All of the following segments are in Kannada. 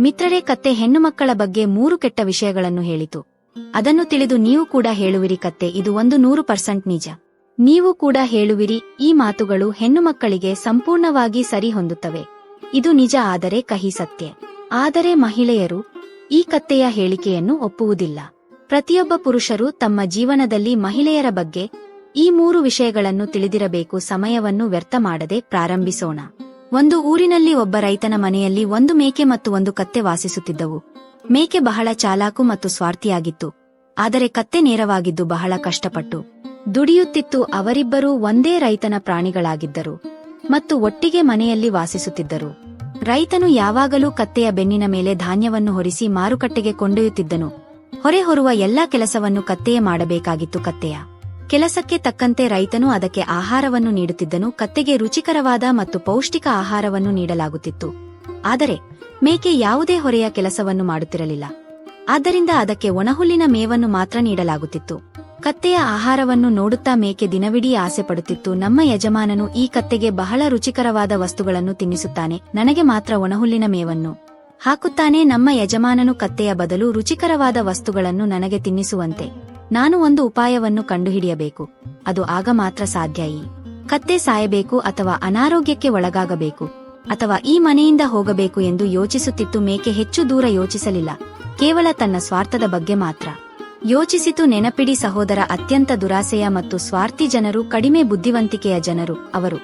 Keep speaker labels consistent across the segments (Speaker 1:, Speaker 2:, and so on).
Speaker 1: ಮಿತ್ರರೇ, ಕತ್ತೆ ಹೆಣ್ಣುಮಕ್ಕಳ ಬಗ್ಗೆ ಮೂರು ಕೆಟ್ಟ ವಿಷಯಗಳನ್ನು ಹೇಳಿತು. ಅದನ್ನು ತಿಳಿದು ನೀವು ಕೂಡ ಹೇಳುವಿರಿ ಕತ್ತೆ, ಇದು ಒಂದು ನೂರು ಪರ್ಸೆಂಟ್ ನಿಜ. ನೀವು ಕೂಡ ಹೇಳುವಿರಿ, ಈ ಮಾತುಗಳು ಹೆಣ್ಣುಮಕ್ಕಳಿಗೆ ಸಂಪೂರ್ಣವಾಗಿ ಸರಿ ಹೊಂದುತ್ತವೆ. ಇದು ನಿಜ, ಆದರೆ ಕಹಿ ಸತ್ಯ. ಆದರೆ ಮಹಿಳೆಯರು ಈ ಕತ್ತೆಯ ಹೇಳಿಕೆಯನ್ನು ಒಪ್ಪುವುದಿಲ್ಲ. ಪ್ರತಿಯೊಬ್ಬ ಪುರುಷರು ತಮ್ಮ ಜೀವನದಲ್ಲಿ ಮಹಿಳೆಯರ ಬಗ್ಗೆ ಈ ಮೂರು ವಿಷಯಗಳನ್ನು ತಿಳಿದಿರಬೇಕು, ಸಮಯವನ್ನು ವ್ಯರ್ಥ ಮಾಡದೆ ಪ್ರಾರಂಭಿಸೋಣ. ಒಂದು ಊರಿನಲ್ಲಿ ಒಬ್ಬ ರೈತನ ಮನೆಯಲ್ಲಿ ಒಂದು ಮೇಕೆ ಮತ್ತು ಒಂದು ಕತ್ತೆ ವಾಸಿಸುತ್ತಿದ್ದವು. ಮೇಕೆ ಬಹಳ ಚಾಲಾಕು ಮತ್ತು ಸ್ವಾರ್ಥಿಯಾಗಿತ್ತು. ಆದರೆ ಕತ್ತೆ ನೇರವಾಗಿದ್ದು ಬಹಳ ಕಷ್ಟಪಟ್ಟು. ದುಡಿಯುತ್ತಿತ್ತು ಅವರಿಬ್ಬರೂ ಒಂದೇ ರೈತನ ಪ್ರಾಣಿಗಳಾಗಿದ್ದರು. ಮತ್ತು ಒಟ್ಟಿಗೆ ಮನೆಯಲ್ಲಿ ವಾಸಿಸುತ್ತಿದ್ದರು. ರೈತನು ಯಾವಾಗಲೂ ಕತ್ತೆಯ ಬೆನ್ನಿನ ಮೇಲೆ ಧಾನ್ಯವನ್ನು ಹೊರಿಸಿ ಮಾರುಕಟ್ಟೆಗೆ ಕೊಂಡೊಯ್ಯುತ್ತಿದ್ದನು. ಹೊರೆ ಹೊರುವ ಎಲ್ಲಾ ಕೆಲಸವನ್ನು ಕತ್ತೆಯೇ ಮಾಡಬೇಕಾಗಿತ್ತು ಕತ್ತೆಯ. ಕೆಲಸಕ್ಕೆ ತಕ್ಕಂತೆ ರೈತನು ಅದಕ್ಕೆ ಆಹಾರವನ್ನು ನೀಡುತ್ತಿದ್ದನು, ಕತ್ತೆಗೆ ರುಚಿಕರವಾದ ಮತ್ತು ಪೌಷ್ಟಿಕ ಆಹಾರವನ್ನು ನೀಡಲಾಗುತ್ತಿತ್ತು. ಆದರೆ, ಮೇಕೆ ಯಾವುದೇ ಹೊರೆಯ ಕೆಲಸವನ್ನು ಮಾಡುತ್ತಿರಲಿಲ್ಲ. ಆದ್ದರಿಂದ ಅದಕ್ಕೆ ಒಣಹುಲ್ಲಿನ ಮೇವನ್ನು ಮಾತ್ರ ನೀಡಲಾಗುತ್ತಿತ್ತು. ಕತ್ತೆಯ ಆಹಾರವನ್ನು ನೋಡುತ್ತಾ ಮೇಕೆ ದಿನವಿಡೀ ಆಸೆ ಪಡುತ್ತಿತ್ತು ನಮ್ಮ ಯಜಮಾನನು ಈ ಕತ್ತೆಗೆ ಬಹಳ ರುಚಿಕರವಾದ ವಸ್ತುಗಳನ್ನು ತಿನ್ನಿಸುತ್ತಾನೆ, ನನಗೆ ಮಾತ್ರ ಒಣಹುಲ್ಲಿನ ಮೇವನ್ನು ಹಾಕುತ್ತಾನೆ. ನಮ್ಮ ಯಜಮಾನನು ಕತ್ತೆಯ ಬದಲು ರುಚಿಕರವಾದ ವಸ್ತುಗಳನ್ನು ನನಗೆ ತಿನ್ನಿಸುವಂತೆ. ನಾನು ಒಂದು ಉಪಾಯವನ್ನು ಕಂಡುಹಿಡಿಯಬೇಕು. ಅದು ಆಗ ಮಾತ್ರ ಸಾಧ್ಯ ಈ ಕತ್ತೆ ಸಾಯಬೇಕು ಅಥವಾ ಅನಾರೋಗ್ಯಕ್ಕೆ ಒಳಗಾಗಬೇಕು ಅಥವಾ ಈ ಮನೆಯಿಂದ ಹೋಗಬೇಕು ಎಂದು ಯೋಚಿಸುತ್ತಿತ್ತು ಮೇಕೆ ಹೆಚ್ಚು ದೂರ ಯೋಚಿಸಲಿಲ್ಲ. ಕೇವಲ ತನ್ನ ಸ್ವಾರ್ಥದ ಬಗ್ಗೆ ಮಾತ್ರ. ಯೋಚಿಸಿತು ನೆನಪಿಡಿ ಸಹೋದರ ಅತ್ಯಂತ ದುರಾಸೆಯ ಮತ್ತು ಸ್ವಾರ್ಥಿ ಜನರು ಕಡಿಮೆ ಬುದ್ಧಿವಂತಿಕೆಯ ಜನರು ಅವರು.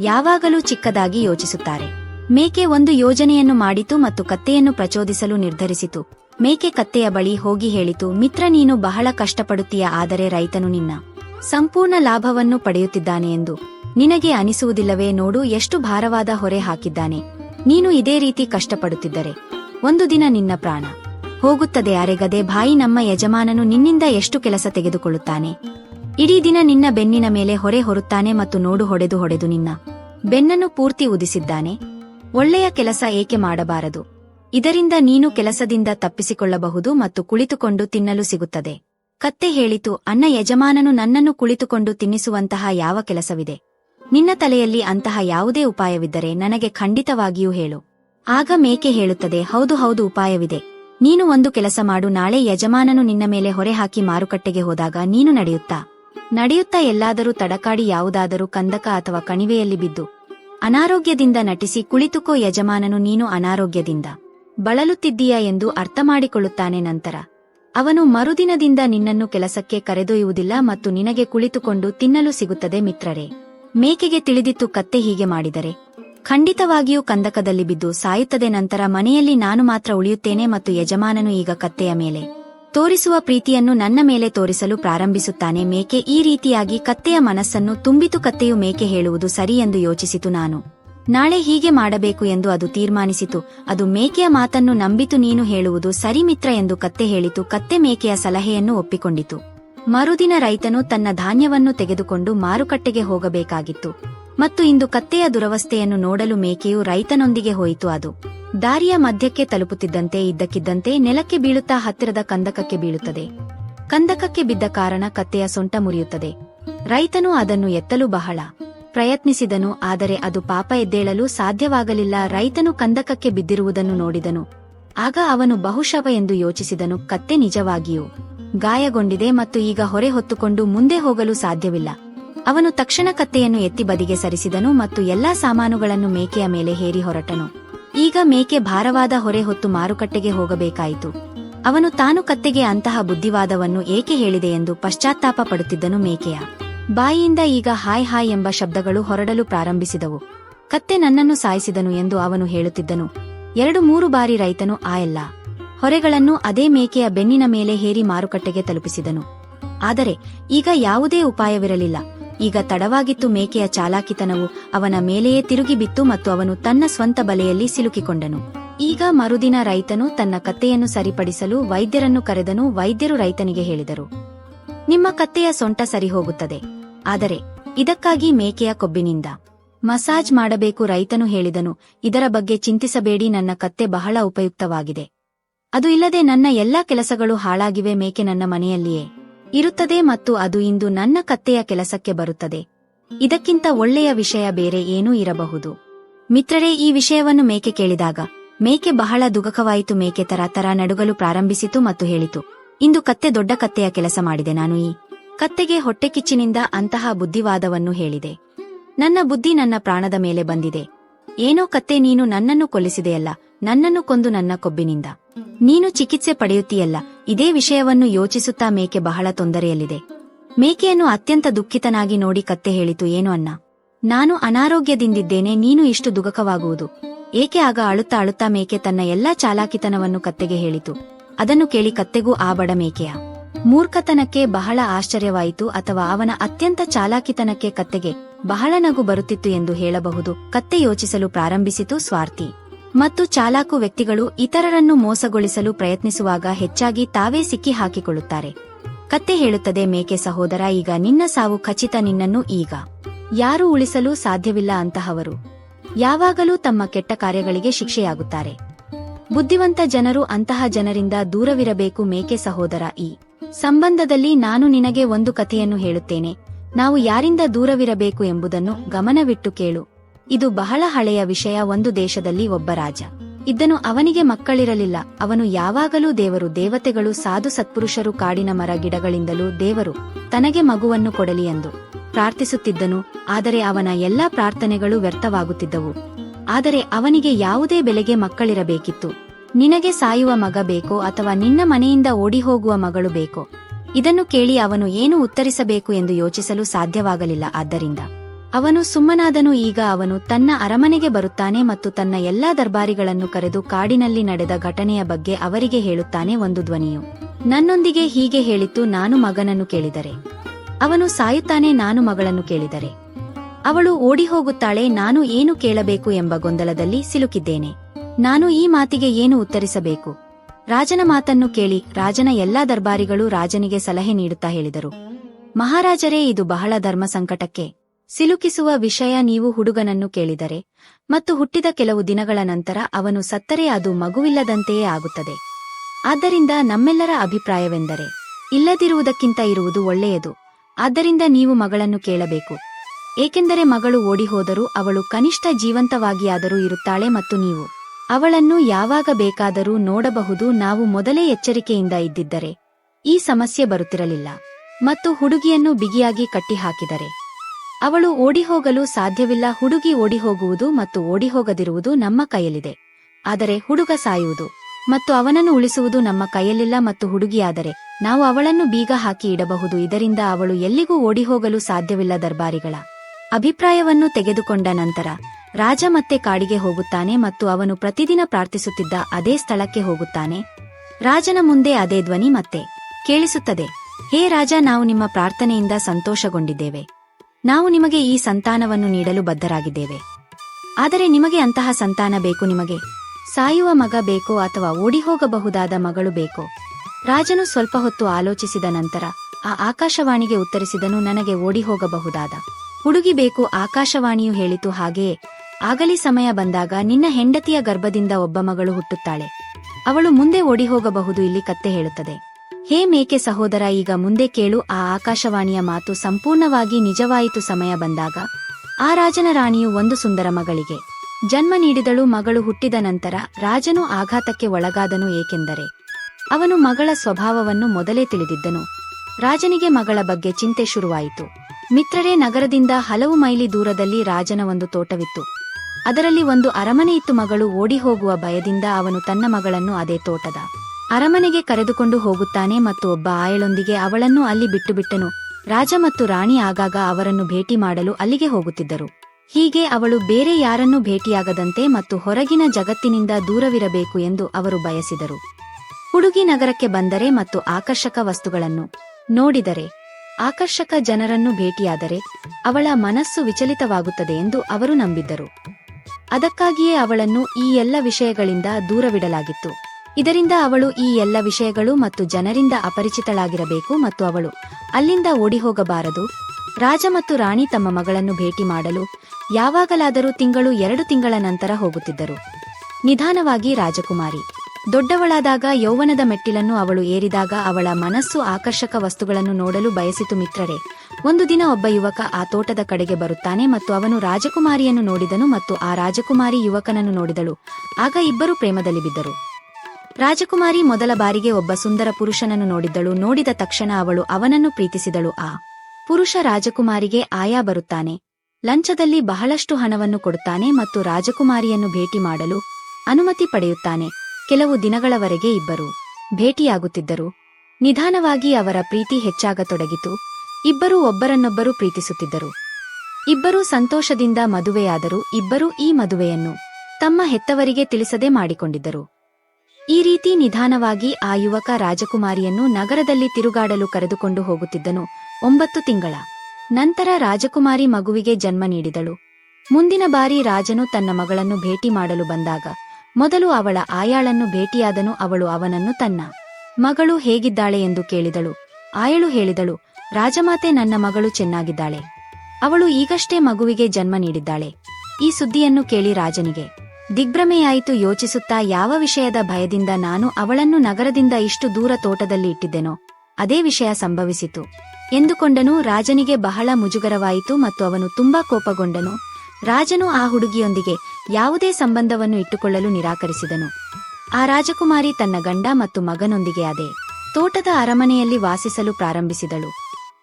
Speaker 1: ಯಾವಾಗಲೂ ಚಿಕ್ಕದಾಗಿ ಯೋಚಿಸುತ್ತಾರೆ. ಮೇಕೆ ಒಂದು ಯೋಜನೆಯನ್ನು ಮಾಡಿತು ಮತ್ತು ಕತ್ತೆಯನ್ನು ಪ್ರಚೋದಿಸಲು ನಿರ್ಧರಿಸಿತು. ಮೇಕೆ ಕತ್ತೆಯ ಬಳಿ ಹೋಗಿ ಹೇಳಿತು, ಮಿತ್ರ, ನೀನು ಬಹಳ ಕಷ್ಟಪಡುತ್ತೀಯ, ಆದರೆ ರೈತನು ನಿನ್ನ ಸಂಪೂರ್ಣ ಲಾಭವನ್ನು ಪಡೆಯುತ್ತಿದ್ದಾನೆ ಎಂದು. ನಿನಗೆ ಅನಿಸುವುದಿಲ್ಲವೇ, ನೋಡು, ಎಷ್ಟು ಭಾರವಾದ ಹೊರೆ ಹಾಕಿದ್ದಾನೆ. ನೀನು ಇದೇ ರೀತಿ ಕಷ್ಟಪಡುತ್ತಿದ್ದರೆ, ಒಂದು ದಿನ ನಿನ್ನ ಪ್ರಾಣ ಹೋಗುತ್ತದೆ, ಅರೆಗದೆ ಭಾಯಿ, ನಮ್ಮ ಯಜಮಾನನು ನಿನ್ನಿಂದ ಎಷ್ಟು ಕೆಲಸ ತೆಗೆದುಕೊಳ್ಳುತ್ತಾನೆ? ಇಡೀ ದಿನ ನಿನ್ನ ಬೆನ್ನಿನ ಮೇಲೆ ಹೊರೆ ಹೊರುತ್ತಾನೆ ಮತ್ತು ನೋಡು, ಹೊಡೆದು ಹೊಡೆದು ನಿನ್ನ ಬೆನ್ನನ್ನು ಪೂರ್ತಿ ಉದಿಸಿದ್ದಾನೆ. ಒಳ್ಳೆಯ ಕೆಲಸ ಏಕೆ ಮಾಡಬಾರದು? ಇದರಿಂದ ನೀನು ಕೆಲಸದಿಂದ ತಪ್ಪಿಸಿಕೊಳ್ಳಬಹುದು ಮತ್ತು ಕುಳಿತುಕೊಂಡು ತಿನ್ನಲು ಸಿಗುತ್ತದೆ. ಕತ್ತೆ ಹೇಳಿತು ಅನ್ನ ಯಜಮಾನನು ನನ್ನನ್ನು ಕುಳಿತುಕೊಂಡು ತಿನ್ನಿಸುವಂತಹ ಯಾವ ಕೆಲಸವಿದೆ? ನಿನ್ನ ತಲೆಯಲ್ಲಿ ಅಂತಹ ಯಾವುದೇ ಉಪಾಯವಿದ್ದರೆ ನನಗೆ ಖಂಡಿತವಾಗಿಯೂ ಹೇಳು. ಆಗ ಮೇಕೆ ಹೇಳುತ್ತದೆ, ಹೌದು ಹೌದು ಉಪಾಯವಿದೆ. ನೀನು ಒಂದು ಕೆಲಸ ಮಾಡು, ನಾಳೆ ಯಜಮಾನನು ನಿನ್ನ ಮೇಲೆ ಹೊರೆ ಹಾಕಿ ಮಾರುಕಟ್ಟೆಗೆ ಹೋದಾಗ ನೀನು ನಡೆಯುತ್ತಾ? ನಡೆಯುತ್ತಾ ಎಲ್ಲಾದರೂ ತಡಕಾಡಿ ಯಾವುದಾದರೂ ಕಂದಕ ಅಥವಾ ಕಣಿವೆಯಲ್ಲಿ ಬಿದ್ದು ಅನಾರೋಗ್ಯದಿಂದ ನಟಿಸಿ ಕುಳಿತುಕೋ ಯಜಮಾನನು ನೀನು ಅನಾರೋಗ್ಯದಿಂದ. ಬಳಲುತ್ತಿದ್ದೀಯಾ ಎಂದು ಅರ್ಥಮಾಡಿಕೊಳ್ಳುತ್ತಾನೆ ನಂತರ. ಅವನು ಮರುದಿನದಿಂದ ನಿನ್ನನ್ನು ಕೆಲಸಕ್ಕೆ ಕರೆದೊಯ್ಯುವುದಿಲ್ಲ ಮತ್ತು ನಿನಗೆ ಕುಳಿತುಕೊಂಡು ತಿನ್ನಲು ಸಿಗುತ್ತದೆ ಮಿತ್ರರೇ. ಮೇಕೆಗೆ ತಿಳಿದಿತ್ತು ಕತ್ತೆ ಹೀಗೆ ಮಾಡಿದರೆ. ಖಂಡಿತವಾಗಿಯೂ ಕಂದಕದಲ್ಲಿ ಬಿದ್ದು ಸಾಯುತ್ತದೆ ನಂತರ ಮನೆಯಲ್ಲಿ ನಾನು ಮಾತ್ರ ಉಳಿಯುತ್ತೇನೆ ಮತ್ತು ಯಜಮಾನನು ಈಗ ಕತ್ತೆಯ ಮೇಲೆ. ತೋರಿಸುವ ಪ್ರೀತಿಯನ್ನು ನನ್ನ ಮೇಲೆ ತೋರಿಸಲು ಪ್ರಾರಂಭಿಸುತ್ತಾನೆ ಮೇಕೆ ಈ ರೀತಿಯಾಗಿ ಕತ್ತೆಯ ಮನಸ್ಸನ್ನು ತುಂಬಿತು ಕತ್ತೆಯು ಮೇಕೆ ಹೇಳುವುದು ಸರಿ ಎಂದು ಯೋಚಿಸಿತು ನಾನು. ನಾಳೆ ಹೀಗೆ ಮಾಡಬೇಕು ಎಂದು ಅದು ತೀರ್ಮಾನಿಸಿತು. ಅದು ಮೇಕೆಯ ಮಾತನ್ನು ನಂಬಿತು ನೀನು ಹೇಳುವುದು ಸರಿ ಮಿತ್ರ ಎಂದು ಕತ್ತೆ ಹೇಳಿತು. ಕತ್ತೆ ಮೇಕೆಯ ಸಲಹೆಯನ್ನು ಒಪ್ಪಿಕೊಂಡಿತು. ಮರುದಿನ ರೈತನು ತನ್ನ ಧಾನ್ಯವನ್ನು ತೆಗೆದುಕೊಂಡು ಮಾರುಕಟ್ಟೆಗೆ ಹೋಗಬೇಕಾಗಿತ್ತು. ಮತ್ತು ಇಂದು ಕತ್ತೆಯ ದುರವಸ್ಥೆಯನ್ನು ನೋಡಲು ಮೇಕೆಯು ರೈತನೊಂದಿಗೆ ಹೋಯಿತು. ಅದು ದಾರಿಯ ಮಧ್ಯಕ್ಕೆ ತಲುಪುತ್ತಿದ್ದಂತೆ ಇದ್ದಕ್ಕಿದ್ದಂತೆ ನೆಲಕ್ಕೆ ಬೀಳುತ್ತಾ ಹತ್ತಿರದ ಕಂದಕಕ್ಕೆ ಬೀಳುತ್ತದೆ. ಕಂದಕಕ್ಕೆ ಬಿದ್ದ ಕಾರಣ ಕತ್ತೆಯ ಸೊಂಟ ಮುರಿಯುತ್ತದೆ. ರೈತನು ಅದನ್ನು ಎತ್ತಲು ಬಹಳ ಪ್ರಯತ್ನಿಸಿದನು, ಆದರೆ ಅದು ಪಾಪ ಎದ್ದೇಳಲು ಸಾಧ್ಯವಾಗಲಿಲ್ಲ. ರೈತನು ಕಂದಕಕ್ಕೆ ಬಿದ್ದಿರುವುದನ್ನು ನೋಡಿದನು. ಆಗ ಅವನು ಬಹುಶವ ಎಂದು ಯೋಚಿಸಿದನು, ಕತ್ತೆ ನಿಜವಾಗಿಯೂ ಗಾಯಗೊಂಡಿದೆ ಮತ್ತು ಈಗ ಹೊರೆ ಹೊತ್ತುಕೊಂಡು ಮುಂದೆ ಹೋಗಲು ಸಾಧ್ಯವಿಲ್ಲ. ಅವನು ತಕ್ಷಣ ಕತ್ತೆಯನ್ನು ಎತ್ತಿ ಬದಿಗೆ ಸರಿಸಿದನು ಮತ್ತು ಎಲ್ಲಾ ಸಾಮಾನುಗಳನ್ನು ಮೇಕೆಯ ಮೇಲೆ ಹೇರಿ ಹೊರಟನು. ಈಗ ಮೇಕೆ ಭಾರವಾದ ಹೊರೆ ಹೊತ್ತು ಮಾರುಕಟ್ಟೆಗೆ ಹೋಗಬೇಕಾಯಿತು. ಅವನು ತಾನು ಕತ್ತೆಗೆ ಅಂತಹ ಬುದ್ಧಿವಾದವನ್ನು ಏಕೆ ಹೇಳಿದೆ ಎಂದು ಪಶ್ಚಾತ್ತಾಪ ಪಡುತ್ತಿದ್ದನು ಮೇಕೆಯ. ಬಾಯಿಯಿಂದ ಈಗ ಹಾಯ್ ಹಾಯ್ ಎಂಬ ಶಬ್ದಗಳು ಹೊರಡಲು ಪ್ರಾರಂಭಿಸಿದವು. ಕತ್ತೆ ನನ್ನನ್ನು ಸಾಯಿಸಿದನು ಎಂದು ಅವನು ಹೇಳುತ್ತಿದ್ದನು. ಎರಡು ಮೂರು ಬಾರಿ ರೈತನು ಆ ಎಲ್ಲ ಹೊರೆಗಳನ್ನು ಅದೇ ಮೇಕೆಯ ಬೆನ್ನಿನ ಮೇಲೆ ಹೇರಿ ಮಾರುಕಟ್ಟೆಗೆ ತಲುಪಿಸಿದನು. ಆದರೆ ಈಗ ಯಾವುದೇ ಉಪಾಯವಿರಲಿಲ್ಲ. ಈಗ ತಡವಾಗಿತ್ತು ಮೇಕೆಯ ಚಾಲಾಕಿತನವು ಅವನ ಮೇಲೆಯೇ ತಿರುಗಿ ಬಿತ್ತು ಮತ್ತು ಅವನು ತನ್ನ ಸ್ವಂತ ಬಲೆಯಲ್ಲಿ ಸಿಲುಕಿಕೊಂಡನು. ಈಗ ಮರುದಿನ ರೈತನು ತನ್ನ ಕತ್ತೆಯನ್ನು ಸರಿಪಡಿಸಲು ವೈದ್ಯರನ್ನು ಕರೆದನು ವೈದ್ಯರು ರೈತನಿಗೆ ಹೇಳಿದರು. ನಿಮ್ಮ ಕತ್ತೆಯ ಸೊಂಟ ಸರಿ ಹೋಗುತ್ತದೆ ಆದರೆ ಇದಕ್ಕಾಗಿ ಮೇಕೆಯ ಕೊಬ್ಬಿನಿಂದ ಮಸಾಜ್ ಮಾಡಬೇಕು ರೈತನು ಹೇಳಿದನು, ಇದರ ಬಗ್ಗೆ ಚಿಂತಿಸಬೇಡಿ, ನನ್ನ ಕತ್ತೆ ಬಹಳ ಉಪಯುಕ್ತವಾಗಿದೆ. ಅದು ಇಲ್ಲದೆ ನನ್ನ ಎಲ್ಲಾ ಕೆಲಸಗಳು ಹಾಳಾಗಿವೆ, ಮೇಕೆ ನನ್ನ ಮನೆಯಲ್ಲಿಯೇ ಇರುತ್ತದೆ ಮತ್ತು ಅದು ಇಂದು ನನ್ನ ಕತ್ತೆಯ ಕೆಲಸಕ್ಕೆ ಬರುತ್ತದೆ. ಇದಕ್ಕಿಂತ ಒಳ್ಳೆಯ ವಿಷಯ ಬೇರೆ ಏನೂ ಇರಬಹುದು. ಮಿತ್ರರೇ, ಈ ವಿಷಯವನ್ನು ಮೇಕೆ ಕೇಳಿದಾಗ, ಮೇಕೆ ಬಹಳ ದುಃಖವಾಯಿತು ಮೇಕೆ ತರ ತರ ನಡುಗಲು ಪ್ರಾರಂಭಿಸಿತು ಮತ್ತು ಹೇಳಿತು, ಇಂದು ಕತ್ತೆ ದೊಡ್ಡ ಕತ್ತೆಯ ಕೆಲಸ ಮಾಡಿದೆ, ನಾನು ಈ ಕತ್ತೆಗೆ ಹೊಟ್ಟೆಕಿಚ್ಚಿನಿಂದ ಅಂತಹ ಬುದ್ಧಿವಾದವನ್ನು ಹೇಳಿದೆ. ನನ್ನ ಬುದ್ಧಿ ನನ್ನ ಪ್ರಾಣದ ಮೇಲೆ ಬಂದಿದೆ. ಏನೋ ಕತ್ತೆ ನೀನು ನನ್ನನ್ನು ಕೊಲ್ಲಿಸಿದೆಯಲ್ಲ, ನನ್ನನ್ನು ಕೊಂದು ನನ್ನ ಕೊಬ್ಬಿನಿಂದ. ನೀನು ಚಿಕಿತ್ಸೆ ಪಡೆಯುತ್ತೀಯಲ್ಲ, ಇದೇ ವಿಷಯವನ್ನು ಯೋಚಿಸುತ್ತಾ ಮೇಕೆ ಬಹಳ ತೊಂದರೆಯಲ್ಲಿದೆ. ಮೇಕೆಯನ್ನು ಅತ್ಯಂತ ದುಃಖಿತನಾಗಿ ನೋಡಿ ಕತ್ತೆ ಹೇಳಿತು, ಏನು ಅನ್ನ ನಾನು ಅನಾರೋಗ್ಯದಿಂದಿದ್ದೇನೆ, ನೀನು ಇಷ್ಟು ದುಃಖವಾಗುವುದು ಏಕೆ ಆಗ ಅಳುತ್ತಾ ಅಳುತ್ತಾ ಮೇಕೆ ತನ್ನ ಎಲ್ಲಾ ಚಾಲಾಕಿತನವನ್ನು ಕತ್ತೆಗೆ ಹೇಳಿತು. ಅದನ್ನು ಕೇಳಿ ಕತ್ತೆಗೂ, ಆ ಬಡ ಮೇಕೆಯ ಮೂರ್ಖತನಕ್ಕೆ ಬಹಳ ಆಶ್ಚರ್ಯವಾಯಿತು ಅಥವಾ ಅವನ ಅತ್ಯಂತ ಚಾಲಾಕಿತನಕ್ಕೆ ಕತ್ತೆಗೆ ಬಹಳ ನಗು ಬರುತ್ತಿತ್ತು ಎಂದು ಹೇಳಬಹುದು. ಕತ್ತೆ ಯೋಚಿಸಲು ಪ್ರಾರಂಭಿಸಿತು ಸ್ವಾರ್ಥಿ. ಮತ್ತು ಚಾಲಾಕು ವ್ಯಕ್ತಿಗಳು ಇತರರನ್ನು ಮೋಸಗೊಳಿಸಲು ಪ್ರಯತ್ನಿಸುವಾಗ ಹೆಚ್ಚಾಗಿ ತಾವೇ ಸಿಕ್ಕಿ ಹಾಕಿಕೊಳ್ಳುತ್ತಾರೆ. ಕತ್ತೆ ಹೇಳುತ್ತದೆ, ಮೇಕೆ ಸಹೋದರ, ಈಗ ನಿನ್ನ ಸಾವು ಖಚಿತ ನಿನ್ನನ್ನು ಈಗ. ಯಾರೂ ಉಳಿಸಲು ಸಾಧ್ಯವಿಲ್ಲ ಅಂತಹವರು. ಯಾವಾಗಲೂ ತಮ್ಮ ಕೆಟ್ಟ ಕಾರ್ಯಗಳಿಗೆ ಶಿಕ್ಷೆಯಾಗುತ್ತಾರೆ. ಬುದ್ಧಿವಂತ ಜನರು ಅಂತಹ ಜನರಿಂದ ದೂರವಿರಬೇಕು. ಮೇಕೆ ಸಹೋದರ, ಈ ಸಂಬಂಧದಲ್ಲಿ ನಾನು ನಿನಗೆ ಒಂದು ಕಥೆಯನ್ನು ಹೇಳುತ್ತೇನೆ. ನಾವು ಯಾರಿಂದ ದೂರವಿರಬೇಕು ಎಂಬುದನ್ನು ಗಮನವಿಟ್ಟು ಕೇಳು. ಇದು ಬಹಳ ಹಳೆಯ ವಿಷಯ, ಒಂದು ದೇಶದಲ್ಲಿ ಒಬ್ಬ ರಾಜ. ಇದ್ದನು ಅವನಿಗೆ ಮಕ್ಕಳಿರಲಿಲ್ಲ. ಅವನು ಯಾವಾಗಲೂ ದೇವರು, ದೇವತೆಗಳು, ಸಾಧು ಸತ್ಪುರುಷರು, ಕಾಡಿನ ಮರ ಗಿಡಗಳಿಂದಲೂ ದೇವರು ತನಗೆ ಮಗುವನ್ನು ಕೊಡಲಿ ಎಂದು ಪ್ರಾರ್ಥಿಸುತ್ತಿದ್ದನು. ಆದರೆ ಅವನ ಎಲ್ಲಾ ಪ್ರಾರ್ಥನೆಗಳು ವ್ಯರ್ಥವಾಗುತ್ತಿದ್ದವು. ಆದರೆ ಅವನಿಗೆ ಯಾವುದೇ ಬೆಲೆಗೆ ಮಕ್ಕಳಿರಬೇಕಿತ್ತು. ನಿನಗೆ ಸಾಯುವ ಮಗ ಬೇಕೋ ಅಥವಾ ನಿನ್ನ ಮನೆಯಿಂದ ಓಡಿ ಹೋಗುವ ಮಗಳು ಬೇಕೋ? ಇದನ್ನು ಕೇಳಿ ಅವನು ಏನು ಉತ್ತರಿಸಬೇಕು ಎಂದು ಯೋಚಿಸಲು ಸಾಧ್ಯವಾಗಲಿಲ್ಲ. ಆದ್ದರಿಂದ ಅವನು ಸುಮ್ಮನಾದನು. ಈಗ ಅವನು ತನ್ನ ಅರಮನೆಗೆ ಬರುತ್ತಾನೆ ಮತ್ತು ತನ್ನ ಎಲ್ಲಾ ದರ್ಬಾರಿಗಳನ್ನು ಕರೆದು ಕಾಡಿನಲ್ಲಿ ನಡೆದ ಘಟನೆಯ ಬಗ್ಗೆ ಅವರಿಗೆ ಹೇಳುತ್ತಾನೆ ಒಂದು ಧ್ವನಿಯು. ನನ್ನೊಂದಿಗೆ ಹೀಗೆ ಹೇಳಿತ್ತು ನಾನು ಮಗನನ್ನು ಕೇಳಿದರೆ. ಅವನು ಸಾಯುತ್ತಾನೆ, ನಾನು ಮಗಳನ್ನು ಕೇಳಿದರೆ. ಅವಳು ಓಡಿ ಹೋಗುತ್ತಾಳೆ ನಾನು ಏನು ಕೇಳಬೇಕು ಎಂಬ ಗೊಂದಲದಲ್ಲಿ ಸಿಲುಕಿದ್ದೇನೆ. ನಾನು ಈ ಮಾತಿಗೆ ಏನು ಉತ್ತರಿಸಬೇಕು? ರಾಜನ ಮಾತನ್ನು ಕೇಳಿ ರಾಜನ ಎಲ್ಲಾ ದರ್ಬಾರಿಗಳು ರಾಜನಿಗೆ ಸಲಹೆ ನೀಡುತ್ತಾ ಹೇಳಿದರು. ಮಹಾರಾಜರೇ, ಇದು ಬಹಳ ಧರ್ಮ ಸಂಕಟಕ್ಕೆ. ಸಿಲುಕಿಸುವ ವಿಷಯ ನೀವು ಹುಡುಗನನ್ನು ಕೇಳಿದರೆ ಮತ್ತು ಹುಟ್ಟಿದ ಕೆಲವು ದಿನಗಳ ನಂತರ ಅವನು ಸತ್ತರೆ ಅದು ಮಗುವಿಲ್ಲದಂತೆಯೇ ಆಗುತ್ತದೆ. ಆದ್ದರಿಂದ ನಮ್ಮೆಲ್ಲರ ಅಭಿಪ್ರಾಯವೆಂದರೆ, ಇಲ್ಲದಿರುವುದಕ್ಕಿಂತ ಇರುವುದು ಒಳ್ಳೆಯದು. ಆದ್ದರಿಂದ ನೀವು ಮಗಳನ್ನು ಕೇಳಬೇಕು. ಏಕೆಂದರೆ ಮಗಳು ಓಡಿಹೋದರೂ ಅವಳು ಕನಿಷ್ಠ ಜೀವಂತವಾಗಿಯಾದರೂ ಇರುತ್ತಾಳೆ ಮತ್ತು ನೀವು ಅವಳನ್ನು ಯಾವಾಗ ಬೇಕಾದರೂ ನೋಡಬಹುದು ನಾವು ಮೊದಲೇ ಎಚ್ಚರಿಕೆಯಿಂದ ಇದ್ದಿದ್ದರೆ. ಈ ಸಮಸ್ಯೆ ಬರುತ್ತಿರಲಿಲ್ಲ. ಮತ್ತು ಹುಡುಗಿಯನ್ನು ಬಿಗಿಯಾಗಿ ಕಟ್ಟಿಹಾಕಿದರೆ. ಅವಳು ಓಡಿಹೋಗಲು ಸಾಧ್ಯವಿಲ್ಲ. ಹುಡುಗಿ ಓಡಿಹೋಗುವುದು ಮತ್ತು ಓಡಿಹೋಗದಿರುವುದು ನಮ್ಮ ಕೈಯಲ್ಲಿದೆ. ಆದರೆ ಹುಡುಗ ಸಾಯುವುದು ಮತ್ತು ಅವನನ್ನು ಉಳಿಸುವುದು ನಮ್ಮ ಕೈಯಲ್ಲಿಲ್ಲ ಮತ್ತು ಹುಡುಗಿಯಾದರೆ ನಾವು ಅವಳನ್ನು ಬೀಗ ಹಾಕಿ ಇಡಬಹುದು. ಇದರಿಂದ ಅವಳು ಎಲ್ಲಿಗೂ ಓಡಿಹೋಗಲು ಸಾಧ್ಯವಿಲ್ಲ ದರ್ಬಾರಿಗಳ. ಅಭಿಪ್ರಾಯವನ್ನು ತೆಗೆದುಕೊಂಡ ನಂತರ ರಾಜ ಮತ್ತೆ ಕಾಡಿಗೆ ಹೋಗುತ್ತಾನೆ ಮತ್ತು ಅವನು ಪ್ರತಿದಿನ ಪ್ರಾರ್ಥಿಸುತ್ತಿದ್ದ ಅದೇ ಸ್ಥಳಕ್ಕೆ ಹೋಗುತ್ತಾನೆ. ರಾಜನ ಮುಂದೆ ಅದೇ ಧ್ವನಿ ಮತ್ತೆ ಕೇಳಿಸುತ್ತದೆ. ಹೇ ರಾಜ, ನಾವು ನಿಮ್ಮ ಪ್ರಾರ್ಥನೆಯಿಂದ ಸಂತೋಷಗೊಂಡಿದ್ದೇವೆ. ನಾವು ನಿಮಗೆ ಈ ಸಂತಾನವನ್ನು ನೀಡಲು ಬದ್ಧರಾಗಿದ್ದೇವೆ. ಆದರೆ ನಿಮಗೆ ಅಂತಹ ಸಂತಾನ ಬೇಕು ನಿಮಗೆ? ಸಾಯುವ ಮಗ ಬೇಕೋ ಅಥವಾ ಓಡಿಹೋಗಬಹುದಾದ ಮಗಳು ಬೇಕೋ? ರಾಜನು ಸ್ವಲ್ಪ ಹೊತ್ತು ಆಲೋಚಿಸಿದ ನಂತರ ಆ ಆಕಾಶವಾಣಿಗೆ ಉತ್ತರಿಸಿದನು, ನನಗೆ ಓಡಿಹೋಗಬಹುದಾದ. ಹುಡುಗಿ ಬೇಕು, ಆಕಾಶವಾಣಿಯು ಹೇಳಿತು ಹಾಗೆಯೇ ಆಗಲಿ ಸಮಯ ಬಂದಾಗ ನಿನ್ನ ಹೆಂಡತಿಯ ಗರ್ಭದಿಂದ ಒಬ್ಬ ಮಗಳು ಹುಟ್ಟುತ್ತಾಳೆ. ಅವಳು ಮುಂದೆ ಓಡಿ ಹೋಗಬಹುದು ಇಲ್ಲಿ ಕತ್ತೆ ಹೇಳುತ್ತದೆ. ಹೇ ಮೇಕೆ ಸಹೋದರ, ಈಗ ಮುಂದೆ ಕೇಳು ಆ ಆಕಾಶವಾಣಿಯ ಮಾತು ಸಂಪೂರ್ಣವಾಗಿ ನಿಜವಾಯಿತು ಸಮಯ ಬಂದಾಗ. ಆ ರಾಜನ ರಾಣಿಯು ಒಂದು ಸುಂದರ ಮಗಳಿಗೆ. ಜನ್ಮ ನೀಡಿದಳು ಮಗಳು ಹುಟ್ಟಿದ ನಂತರ ರಾಜನು ಆಘಾತಕ್ಕೆ ಒಳಗಾದನು ಏಕೆಂದರೆ ಅವನು ಮಗಳ ಸ್ವಭಾವವನ್ನು ಮೊದಲೇ ತಿಳಿದಿದ್ದನು. ರಾಜನಿಗೆ ಮಗಳ ಬಗ್ಗೆ ಚಿಂತೆ ಶುರುವಾಯಿತು. ಮಿತ್ರರೇ, ನಗರದಿಂದ ಹಲವು ಮೈಲಿ ದೂರದಲ್ಲಿ ರಾಜನ ಒಂದು ತೋಟವಿತ್ತು. ಅದರಲ್ಲಿ ಒಂದು ಅರಮನೆ ಇತ್ತು ಮಗಳು ಓಡಿ ಹೋಗುವ ಭಯದಿಂದ ಅವನು ತನ್ನ ಮಗಳನ್ನು ಅದೇ ತೋಟದ ಅರಮನೆಗೆ ಕರೆದುಕೊಂಡು ಹೋಗುತ್ತಾನೆ ಮತ್ತು ಒಬ್ಬ ಆಯಳೊಂದಿಗೆ ಅವಳನ್ನು ಅಲ್ಲಿ ಬಿಟ್ಟುಬಿಟ್ಟನು ರಾಜ ಮತ್ತು ರಾಣಿ ಆಗಾಗ ಅವರನ್ನು ಭೇಟಿ ಮಾಡಲು ಅಲ್ಲಿಗೆ ಹೋಗುತ್ತಿದ್ದರು. ಹೀಗೆ ಅವಳು ಬೇರೆ ಯಾರನ್ನೂ ಭೇಟಿಯಾಗದಂತೆ ಮತ್ತು ಹೊರಗಿನ ಜಗತ್ತಿನಿಂದ ದೂರವಿರಬೇಕು ಎಂದು ಅವರು ಬಯಸಿದರು. ಹುಡುಗಿ ನಗರಕ್ಕೆ ಬಂದರೆ ಮತ್ತು ಆಕರ್ಷಕ ವಸ್ತುಗಳನ್ನು ನೋಡಿದರೆ, ಆಕರ್ಷಕ ಜನರನ್ನು ಭೇಟಿಯಾದರೆ ಅವಳ ಮನಸ್ಸು ವಿಚಲಿತವಾಗುತ್ತದೆ ಎಂದು ಅವರು ನಂಬಿದ್ದರು. ಅದಕ್ಕಾಗಿಯೇ ಅವಳನ್ನು ಈ ಎಲ್ಲ ವಿಷಯಗಳಿಂದ ದೂರವಿಡಲಾಗಿತ್ತು. ಇದರಿಂದ ಅವಳು ಈ ಎಲ್ಲ ವಿಷಯಗಳು ಮತ್ತು ಜನರಿಂದ ಅಪರಿಚಿತಳಾಗಿರಬೇಕು ಮತ್ತು ಅವಳು ಅಲ್ಲಿಂದ ಓಡಿ ಹೋಗಬಾರದು ರಾಜ ಮತ್ತು ರಾಣಿ ತಮ್ಮ ಮಗಳನ್ನು ಭೇಟಿ ಮಾಡಲು ಯಾವಾಗಲಾದರೂ ತಿಂಗಳು ಎರಡು ತಿಂಗಳ ನಂತರ ಹೋಗುತ್ತಿದ್ದರು. ನಿಧಾನವಾಗಿ ರಾಜಕುಮಾರಿ ದೊಡ್ಡವಳಾದಾಗ ಯೌವನದ ಮೆಟ್ಟಿಲನ್ನು ಅವಳು ಏರಿದಾಗ ಅವಳ ಮನಸ್ಸು ಆಕರ್ಷಕ ವಸ್ತುಗಳನ್ನು ನೋಡಲು ಬಯಸಿತು ಮಿತ್ರರೇ. ಒಂದು ದಿನ ಒಬ್ಬ ಯುವಕ ಆ ತೋಟದ ಕಡೆಗೆ ಬರುತ್ತಾನೆ ಮತ್ತು ಅವನು ರಾಜಕುಮಾರಿಯನ್ನು ನೋಡಿದನು ಮತ್ತು ಆ ರಾಜಕುಮಾರಿ ಯುವಕನನ್ನು ನೋಡಿದಳು. ಆಗ ಇಬ್ಬರು ಪ್ರೇಮದಲ್ಲಿ ಬಿದ್ದರು. ರಾಜಕುಮಾರಿ ಮೊದಲ ಬಾರಿಗೆ ಒಬ್ಬ ಸುಂದರ ಪುರುಷನನ್ನು ನೋಡಿದ್ದಳು. ನೋಡಿದ ತಕ್ಷಣ ಅವಳು ಅವನನ್ನು ಪ್ರೀತಿಸಿದಳು. ಆ ಪುರುಷ ರಾಜಕುಮಾರಿಗೆ ಆಯಾ ಬರುತ್ತಾನೆ. ಲಂಚದಲ್ಲಿ ಬಹಳಷ್ಟು ಹಣವನ್ನು ಕೊಡುತ್ತಾನೆ ಮತ್ತು ರಾಜಕುಮಾರಿಯನ್ನು ಭೇಟಿ ಮಾಡಲು ಅನುಮತಿ ಪಡೆಯುತ್ತಾನೆ. ಕೆಲವು ದಿನಗಳವರೆಗೆ ಇಬ್ಬರು ಭೇಟಿಯಾಗುತ್ತಿದ್ದರು. ನಿಧಾನವಾಗಿ ಅವರ ಪ್ರೀತಿ ಹೆಚ್ಚಾಗತೊಡಗಿತು. ಇಬ್ಬರೂ ಒಬ್ಬರನ್ನೊಬ್ಬರು ಪ್ರೀತಿಸುತ್ತಿದ್ದರು. ಇಬ್ಬರೂ ಸಂತೋಷದಿಂದ ಮದುವೆಯಾದರೂ ಇಬ್ಬರೂ ಈ ಮದುವೆಯನ್ನು ತಮ್ಮ ಹೆತ್ತವರಿಗೆ ತಿಳಿಸದೆ ಮಾಡಿಕೊಂಡಿದ್ದರು. ಈ ರೀತಿ ನಿಧಾನವಾಗಿ ಆ ಯುವಕ ರಾಜಕುಮಾರಿಯನ್ನು ನಗರದಲ್ಲಿ ತಿರುಗಾಡಲು ಕರೆದುಕೊಂಡು ಹೋಗುತ್ತಿದ್ದನು ಒಂಬತ್ತು ತಿಂಗಳ. ನಂತರ ರಾಜಕುಮಾರಿ ಮಗುವಿಗೆ ಜನ್ಮ ನೀಡಿದಳು. ಮುಂದಿನ ಬಾರಿ ರಾಜನು ತನ್ನ ಮಗಳನ್ನು ಭೇಟಿ ಮಾಡಲು ಬಂದಾಗ ಮೊದಲು ಅವಳ ಆಯಾಳನ್ನು ಭೇಟಿಯಾದನು ಅವಳು ಅವನನ್ನು ತನ್ನ ಮಗಳು ಹೇಗಿದ್ದಾಳೆ ಎಂದು ಕೇಳಿದಳು. ಆಯಳು ಹೇಳಿದಳು, ರಾಜಮಾತೆ ನನ್ನ ಮಗಳು ಚೆನ್ನಾಗಿದ್ದಾಳೆ. ಅವಳು ಈಗಷ್ಟೇ ಮಗುವಿಗೆ ಜನ್ಮ ನೀಡಿದ್ದಾಳೆ. ಈ ಸುದ್ದಿಯನ್ನು ಕೇಳಿ ರಾಜನಿಗೆ, ದಿಗ್ಭ್ರಮೆಯಾಯಿತು ಯೋಚಿಸುತ್ತಾ ಯಾವ ವಿಷಯದ ಭಯದಿಂದ ನಾನು ಅವಳನ್ನು ನಗರದಿಂದ ಇಷ್ಟು ದೂರ ತೋಟದಲ್ಲಿ ಇಟ್ಟಿದ್ದೆನೋ, ಅದೇ ವಿಷಯ ಸಂಭವಿಸಿತು. ಎಂದುಕೊಂಡನು ರಾಜನಿಗೆ ಬಹಳ ಮುಜುಗರವಾಯಿತು ಮತ್ತು ಅವನು ತುಂಬಾ ಕೋಪಗೊಂಡನು. ರಾಜನು ಆ ಹುಡುಗಿಯೊಂದಿಗೆ ಯಾವುದೇ ಸಂಬಂಧವನ್ನು ಇಟ್ಟುಕೊಳ್ಳಲು ನಿರಾಕರಿಸಿದನು. ಆ ರಾಜಕುಮಾರಿ ತನ್ನ ಗಂಡ ಮತ್ತು ಮಗನೊಂದಿಗೆ ಅದೇ ತೋಟದ ಅರಮನೆಯಲ್ಲಿ ವಾಸಿಸಲು ಪ್ರಾರಂಭಿಸಿದಳು.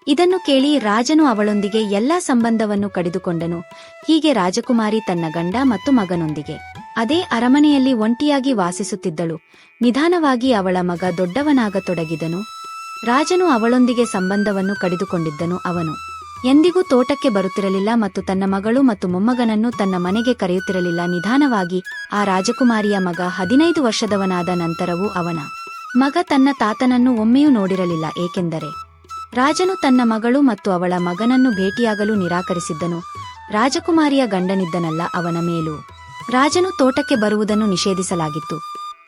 Speaker 1: ಇದನ್ನು ಕೇಳಿ ರಾಜನು ಅವಳೊಂದಿಗೆ ಎಲ್ಲಾ ಸಂಬಂಧವನ್ನು ಕಡಿದುಕೊಂಡನು. ಹೀಗೆ ರಾಜಕುಮಾರಿ ತನ್ನ ಗಂಡ ಮತ್ತು ಮಗನೊಂದಿಗೆ ಅದೇ ಅರಮನೆಯಲ್ಲಿ ಒಂಟಿಯಾಗಿ ವಾಸಿಸುತ್ತಿದ್ದಳು. ನಿಧಾನವಾಗಿ ಅವಳ ಮಗ ದೊಡ್ಡವನಾಗತೊಡಗಿದನು. ರಾಜನು ಅವಳೊಂದಿಗೆ ಸಂಬಂಧವನ್ನು ಕಡಿದುಕೊಂಡಿದ್ದನು ಅವನು. ಎಂದಿಗೂ ತೋಟಕ್ಕೆ ಬರುತ್ತಿರಲಿಲ್ಲ ಮತ್ತು ತನ್ನ ಮಗಳು ಮತ್ತು ಮೊಮ್ಮಗನನ್ನು ತನ್ನ ಮನೆಗೆ ಕರೆಯುತ್ತಿರಲಿಲ್ಲ. ನಿಧಾನವಾಗಿ ಆ ರಾಜಕುಮಾರಿಯ ಮಗ ಹದಿನೈದು ವರ್ಷದವನಾದ ನಂತರವೂ ಅವನ ಮಗ ತನ್ನ ತಾತನನ್ನು ಒಮ್ಮೆಯೂ ನೋಡಿರಲಿಲ್ಲ. ಏಕೆಂದರೆ ರಾಜನು ತನ್ನ ಮಗಳು ಮತ್ತು ಅವಳ ಮಗನನ್ನು ಭೇಟಿಯಾಗಲು ನಿರಾಕರಿಸಿದ್ದನು. ರಾಜಕುಮಾರಿಯ ಗಂಡನಿದ್ದನಲ್ಲ, ಅವನ ಮೇಲೂ. ರಾಜನು ತೋಟಕ್ಕೆ ಬರುವುದನ್ನು ನಿಷೇಧಿಸಲಾಗಿತ್ತು.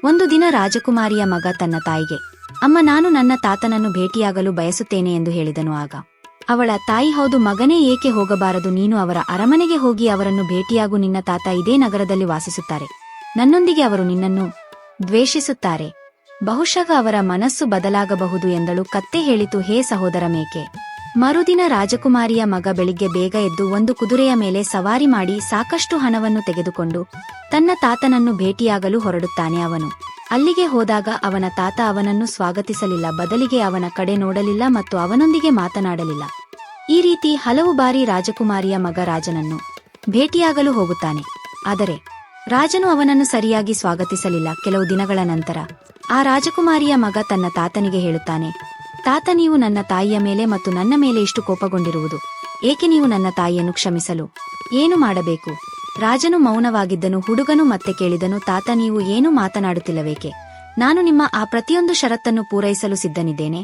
Speaker 1: ಒಂದು ದಿನ ರಾಜಕುಮಾರಿಯ ಮಗ ತನ್ನ ತಾಯಿಗೆ, ಅಮ್ಮ, ನಾನು ನನ್ನ ತಾತನನ್ನು ಭೇಟಿಯಾಗಲು ಬಯಸುತ್ತೇನೆ ಎಂದು ಹೇಳಿದನು. ಆಗ ಅವಳ ತಾಯಿ ಹೌದು ಮಗನೇ ಏಕೆ ಹೋಗಬಾರದು ನೀನು ಅವರ ಅರಮನೆಗೆ ಹೋಗಿ ಅವರನ್ನು ಭೇಟಿಯಾಗು ನಿನ್ನ ತಾತ ಇದೇ ನಗರದಲ್ಲಿ ವಾಸಿಸುತ್ತಾರೆ. ನನ್ನೊಂದಿಗೆ ಅವರು ನಿನ್ನನ್ನು ದ್ವೇಷಿಸುತ್ತಾರೆ. ಬಹುಶಃ ಅವರ ಮನಸ್ಸು ಬದಲಾಗಬಹುದು ಎಂದಳು ಕತ್ತೆ ಹೇಳಿತು, ಹೇ ಸಹೋದರ ಮೇಕೆ ಮರುದಿನ ರಾಜಕುಮಾರಿಯ ಮಗ ಬೆಳಿಗ್ಗೆ ಬೇಗ ಎದ್ದು ಒಂದು ಕುದುರೆಯ ಮೇಲೆ ಸವಾರಿ ಮಾಡಿ ಸಾಕಷ್ಟು ಹಣವನ್ನು ತೆಗೆದುಕೊಂಡು ತನ್ನ ತಾತನನ್ನು ಭೇಟಿಯಾಗಲು ಹೊರಡುತ್ತಾನೆ ಅವನು. ಅಲ್ಲಿಗೆ ಹೋದಾಗ ಅವನ ತಾತ ಅವನನ್ನು ಸ್ವಾಗತಿಸಲಿಲ್ಲ, ಬದಲಿಗೆ ಅವನ ಕಡೆ ನೋಡಲಿಲ್ಲ ಮತ್ತು ಅವನೊಂದಿಗೆ ಮಾತನಾಡಲಿಲ್ಲ. ಈ ರೀತಿ ಹಲವು ಬಾರಿ ರಾಜಕುಮಾರಿಯ ಮಗ ರಾಜನನ್ನು ಭೇಟಿಯಾಗಲು ಹೋಗುತ್ತಾನೆ. ಆದರೆ ರಾಜನು ಅವನನ್ನು ಸರಿಯಾಗಿ ಸ್ವಾಗತಿಸಲಿಲ್ಲ. ಕೆಲವು ದಿನಗಳ ನಂತರ ಆ ರಾಜಕುಮಾರಿಯ ಮಗ ತನ್ನ ತಾತನಿಗೆ ಹೇಳುತ್ತಾನೆ ತಾತ ನೀವು ನನ್ನ ತಾಯಿಯ ಮೇಲೆ ಮತ್ತು ನನ್ನ ಮೇಲೆ ಇಷ್ಟು ಕೋಪಗೊಂಡಿರುವುದು. ಏಕೆ ನೀವು ನನ್ನ ತಾಯಿಯನ್ನು ಕ್ಷಮಿಸಲು? ಏನು ಮಾಡಬೇಕು? ರಾಜನು ಮೌನವಾಗಿದ್ದನು, ಹುಡುಗನು ಮತ್ತೆ ಕೇಳಿದನು, ತಾತ ನೀವು ಏನೂ ಮಾತನಾಡುತ್ತಿಲ್ಲವೇಕೆ? ನಾನು ನಿಮ್ಮ ಆ ಪ್ರತಿಯೊಂದು ಷರತ್ತನ್ನು ಪೂರೈಸಲು ಸಿದ್ಧನಿದ್ದೇನೆ.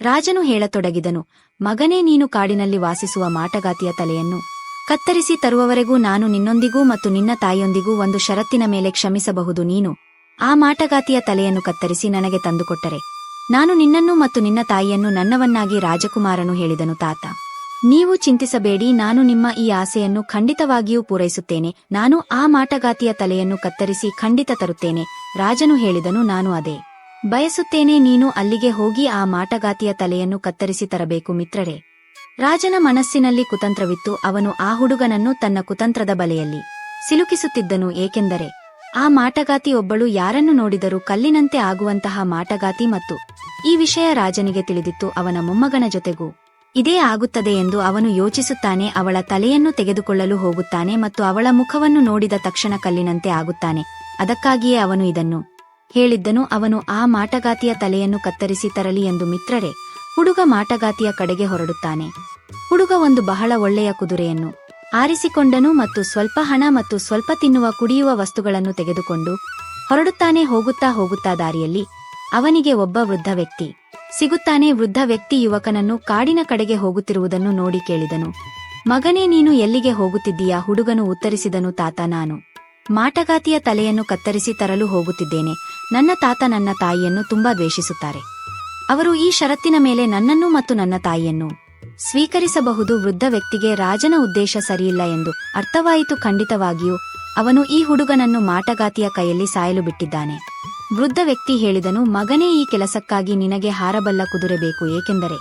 Speaker 1: ರಾಜನು ಹೇಳತೊಡಗಿದನು, ಮಗನೇ ನೀನು ಕಾಡಿನಲ್ಲಿ ವಾಸಿಸುವ ಮಾಟಗಾತಿಯ ತಲೆಯನ್ನು ಕತ್ತರಿಸಿ ತರುವವರೆಗೂ ನಾನು ನಿನ್ನೊಂದಿಗೂ ಮತ್ತು ನಿನ್ನ ತಾಯಿಯೊಂದಿಗೂ ಒಂದು ಷರತ್ತಿನ ಮೇಲೆ ಕ್ಷಮಿಸಬಹುದು ನೀನು. ಆ ಮಾಟಗಾತಿಯ ತಲೆಯನ್ನು ಕತ್ತರಿಸಿ ನನಗೆ ತಂದುಕೊಟ್ಟರೆ. ನಾನು ನಿನ್ನನ್ನು ಮತ್ತು ನಿನ್ನ ತಾಯಿಯನ್ನು ನನ್ನವನ್ನಾಗಿ ರಾಜಕುಮಾರನು ಹೇಳಿದನು ತಾತ. ನೀವು ಚಿಂತಿಸಬೇಡಿ, ನಾನು ನಿಮ್ಮ ಈ ಆಸೆಯನ್ನು ಖಂಡಿತವಾಗಿಯೂ ಪೂರೈಸುತ್ತೇನೆ. ನಾನು ಆ ಮಾಟಗಾತಿಯ ತಲೆಯನ್ನು ಕತ್ತರಿಸಿ ಖಂಡಿತ ತರುತ್ತೇನೆ. ರಾಜನು ಹೇಳಿದನು, ನಾನು ಅದೇ. ಬಯಸುತ್ತೇನೆ, ನೀನು ಅಲ್ಲಿಗೆ ಹೋಗಿ ಆ ಮಾಟಗಾತಿಯ ತಲೆಯನ್ನು ಕತ್ತರಿಸಿ ತರಬೇಕು, ಮಿತ್ರರೇ. ರಾಜನ ಮನಸ್ಸಿನಲ್ಲಿ ಕುತಂತ್ರವಿತ್ತು, ಅವನು ಆ ಹುಡುಗನನ್ನು ತನ್ನ ಕುತಂತ್ರದ ಬಲೆಯಲ್ಲಿ ಸಿಲುಕಿಸುತ್ತಿದ್ದನು, ಏಕೆಂದರೆ ಆ ಮಾಟಗಾತಿ ಒಬ್ಬಳು ಯಾರನ್ನು ನೋಡಿದರೂ ಕಲ್ಲಿನಂತೆ ಆಗುವಂತಹ ಮಾಟಗಾತಿ ಮತ್ತು ಈ ವಿಷಯ ರಾಜನಿಗೆ ತಿಳಿದಿತ್ತು ಅವನ ಮೊಮ್ಮಗನ ಜೊತೆಗೂ. ಇದೇ ಆಗುತ್ತದೆ ಎಂದು ಅವನು ಯೋಚಿಸುತ್ತಾನೆ, ಅವಳ ತಲೆಯನ್ನು ತೆಗೆದುಕೊಳ್ಳಲು ಹೋಗುತ್ತಾನೆ ಮತ್ತು ಅವಳ ಮುಖವನ್ನು ನೋಡಿದ ತಕ್ಷಣ ಕಲ್ಲಿನಂತೆ ಆಗುತ್ತಾನೆ. ಅದಕ್ಕಾಗಿಯೇ ಅವನು ಇದನ್ನು ಹೇಳಿದ್ದನು, ಅವನು ಆ ಮಾಟಗಾತಿಯ ತಲೆಯನ್ನು ಕತ್ತರಿಸಿ ತರಲಿ ಎಂದು ಮಿತ್ರರೇ, ಹುಡುಗ ಮಾಟಗಾತಿಯ ಕಡೆಗೆ ಹೊರಡುತ್ತಾನೆ. ಹುಡುಗ ಒಂದು ಬಹಳ ಒಳ್ಳೆಯ ಕುದುರೆಯನ್ನು ಆರಿಸಿಕೊಂಡನು ಮತ್ತು ಸ್ವಲ್ಪ ಹಣ ಮತ್ತು ಸ್ವಲ್ಪ ತಿನ್ನುವ ಕುಡಿಯುವ ವಸ್ತುಗಳನ್ನು ತೆಗೆದುಕೊಂಡು ಹೊರಡುತ್ತಾನೆ ಹೋಗುತ್ತಾ ಹೋಗುತ್ತಾ ದಾರಿಯಲ್ಲಿ. ಅವನಿಗೆ ಒಬ್ಬ ವೃದ್ಧ ವ್ಯಕ್ತಿ. ಸಿಗುತ್ತಾನೆ ವೃದ್ಧ ವ್ಯಕ್ತಿ ಯುವಕನನ್ನು ಕಾಡಿನ ಕಡೆಗೆ ಹೋಗುತ್ತಿರುವುದನ್ನು ನೋಡಿ ಕೇಳಿದನು. ಮಗನೇ ನೀನು ಎಲ್ಲಿಗೆ ಹೋಗುತ್ತಿದ್ದೀಯಾ ಹುಡುಗನು ಉತ್ತರಿಸಿದನು ತಾತ ನಾನು. ಮಾಟಗಾತಿಯ ತಲೆಯನ್ನು ಕತ್ತರಿಸಿ ತರಲು ಹೋಗುತ್ತಿದ್ದೇನೆ. ನನ್ನ ತಾತ ನನ್ನ ತಾಯಿಯನ್ನು ತುಂಬಾ ದ್ವೇಷಿಸುತ್ತಾರೆ. ಅವರು ಈ ಷರತ್ತಿನ ಮೇಲೆ ನನ್ನನ್ನು ಮತ್ತು ನನ್ನ ತಾಯಿಯನ್ನು ಸ್ವೀಕರಿಸಬಹುದು ವೃದ್ಧ ವ್ಯಕ್ತಿಗೆ ರಾಜನ ಉದ್ದೇಶ ಸರಿಯಿಲ್ಲ ಎಂದು ಅರ್ಥವಾಯಿತು ಖಂಡಿತವಾಗಿಯೂ. ಅವನು ಈ ಹುಡುಗನನ್ನು ಮಾಟಗಾತಿಯ ಕೈಯಲ್ಲಿ ಸಾಯಲು ಬಿಟ್ಟಿದ್ದಾನೆ. ವೃದ್ಧ ವ್ಯಕ್ತಿ ಹೇಳಿದನು, ಮಗನೇ, ಈ ಕೆಲಸಕ್ಕಾಗಿ ನಿನಗೆ ಹಾರಬಲ್ಲ ಕುದುರೆ ಬೇಕು ಏಕೆಂದರೆ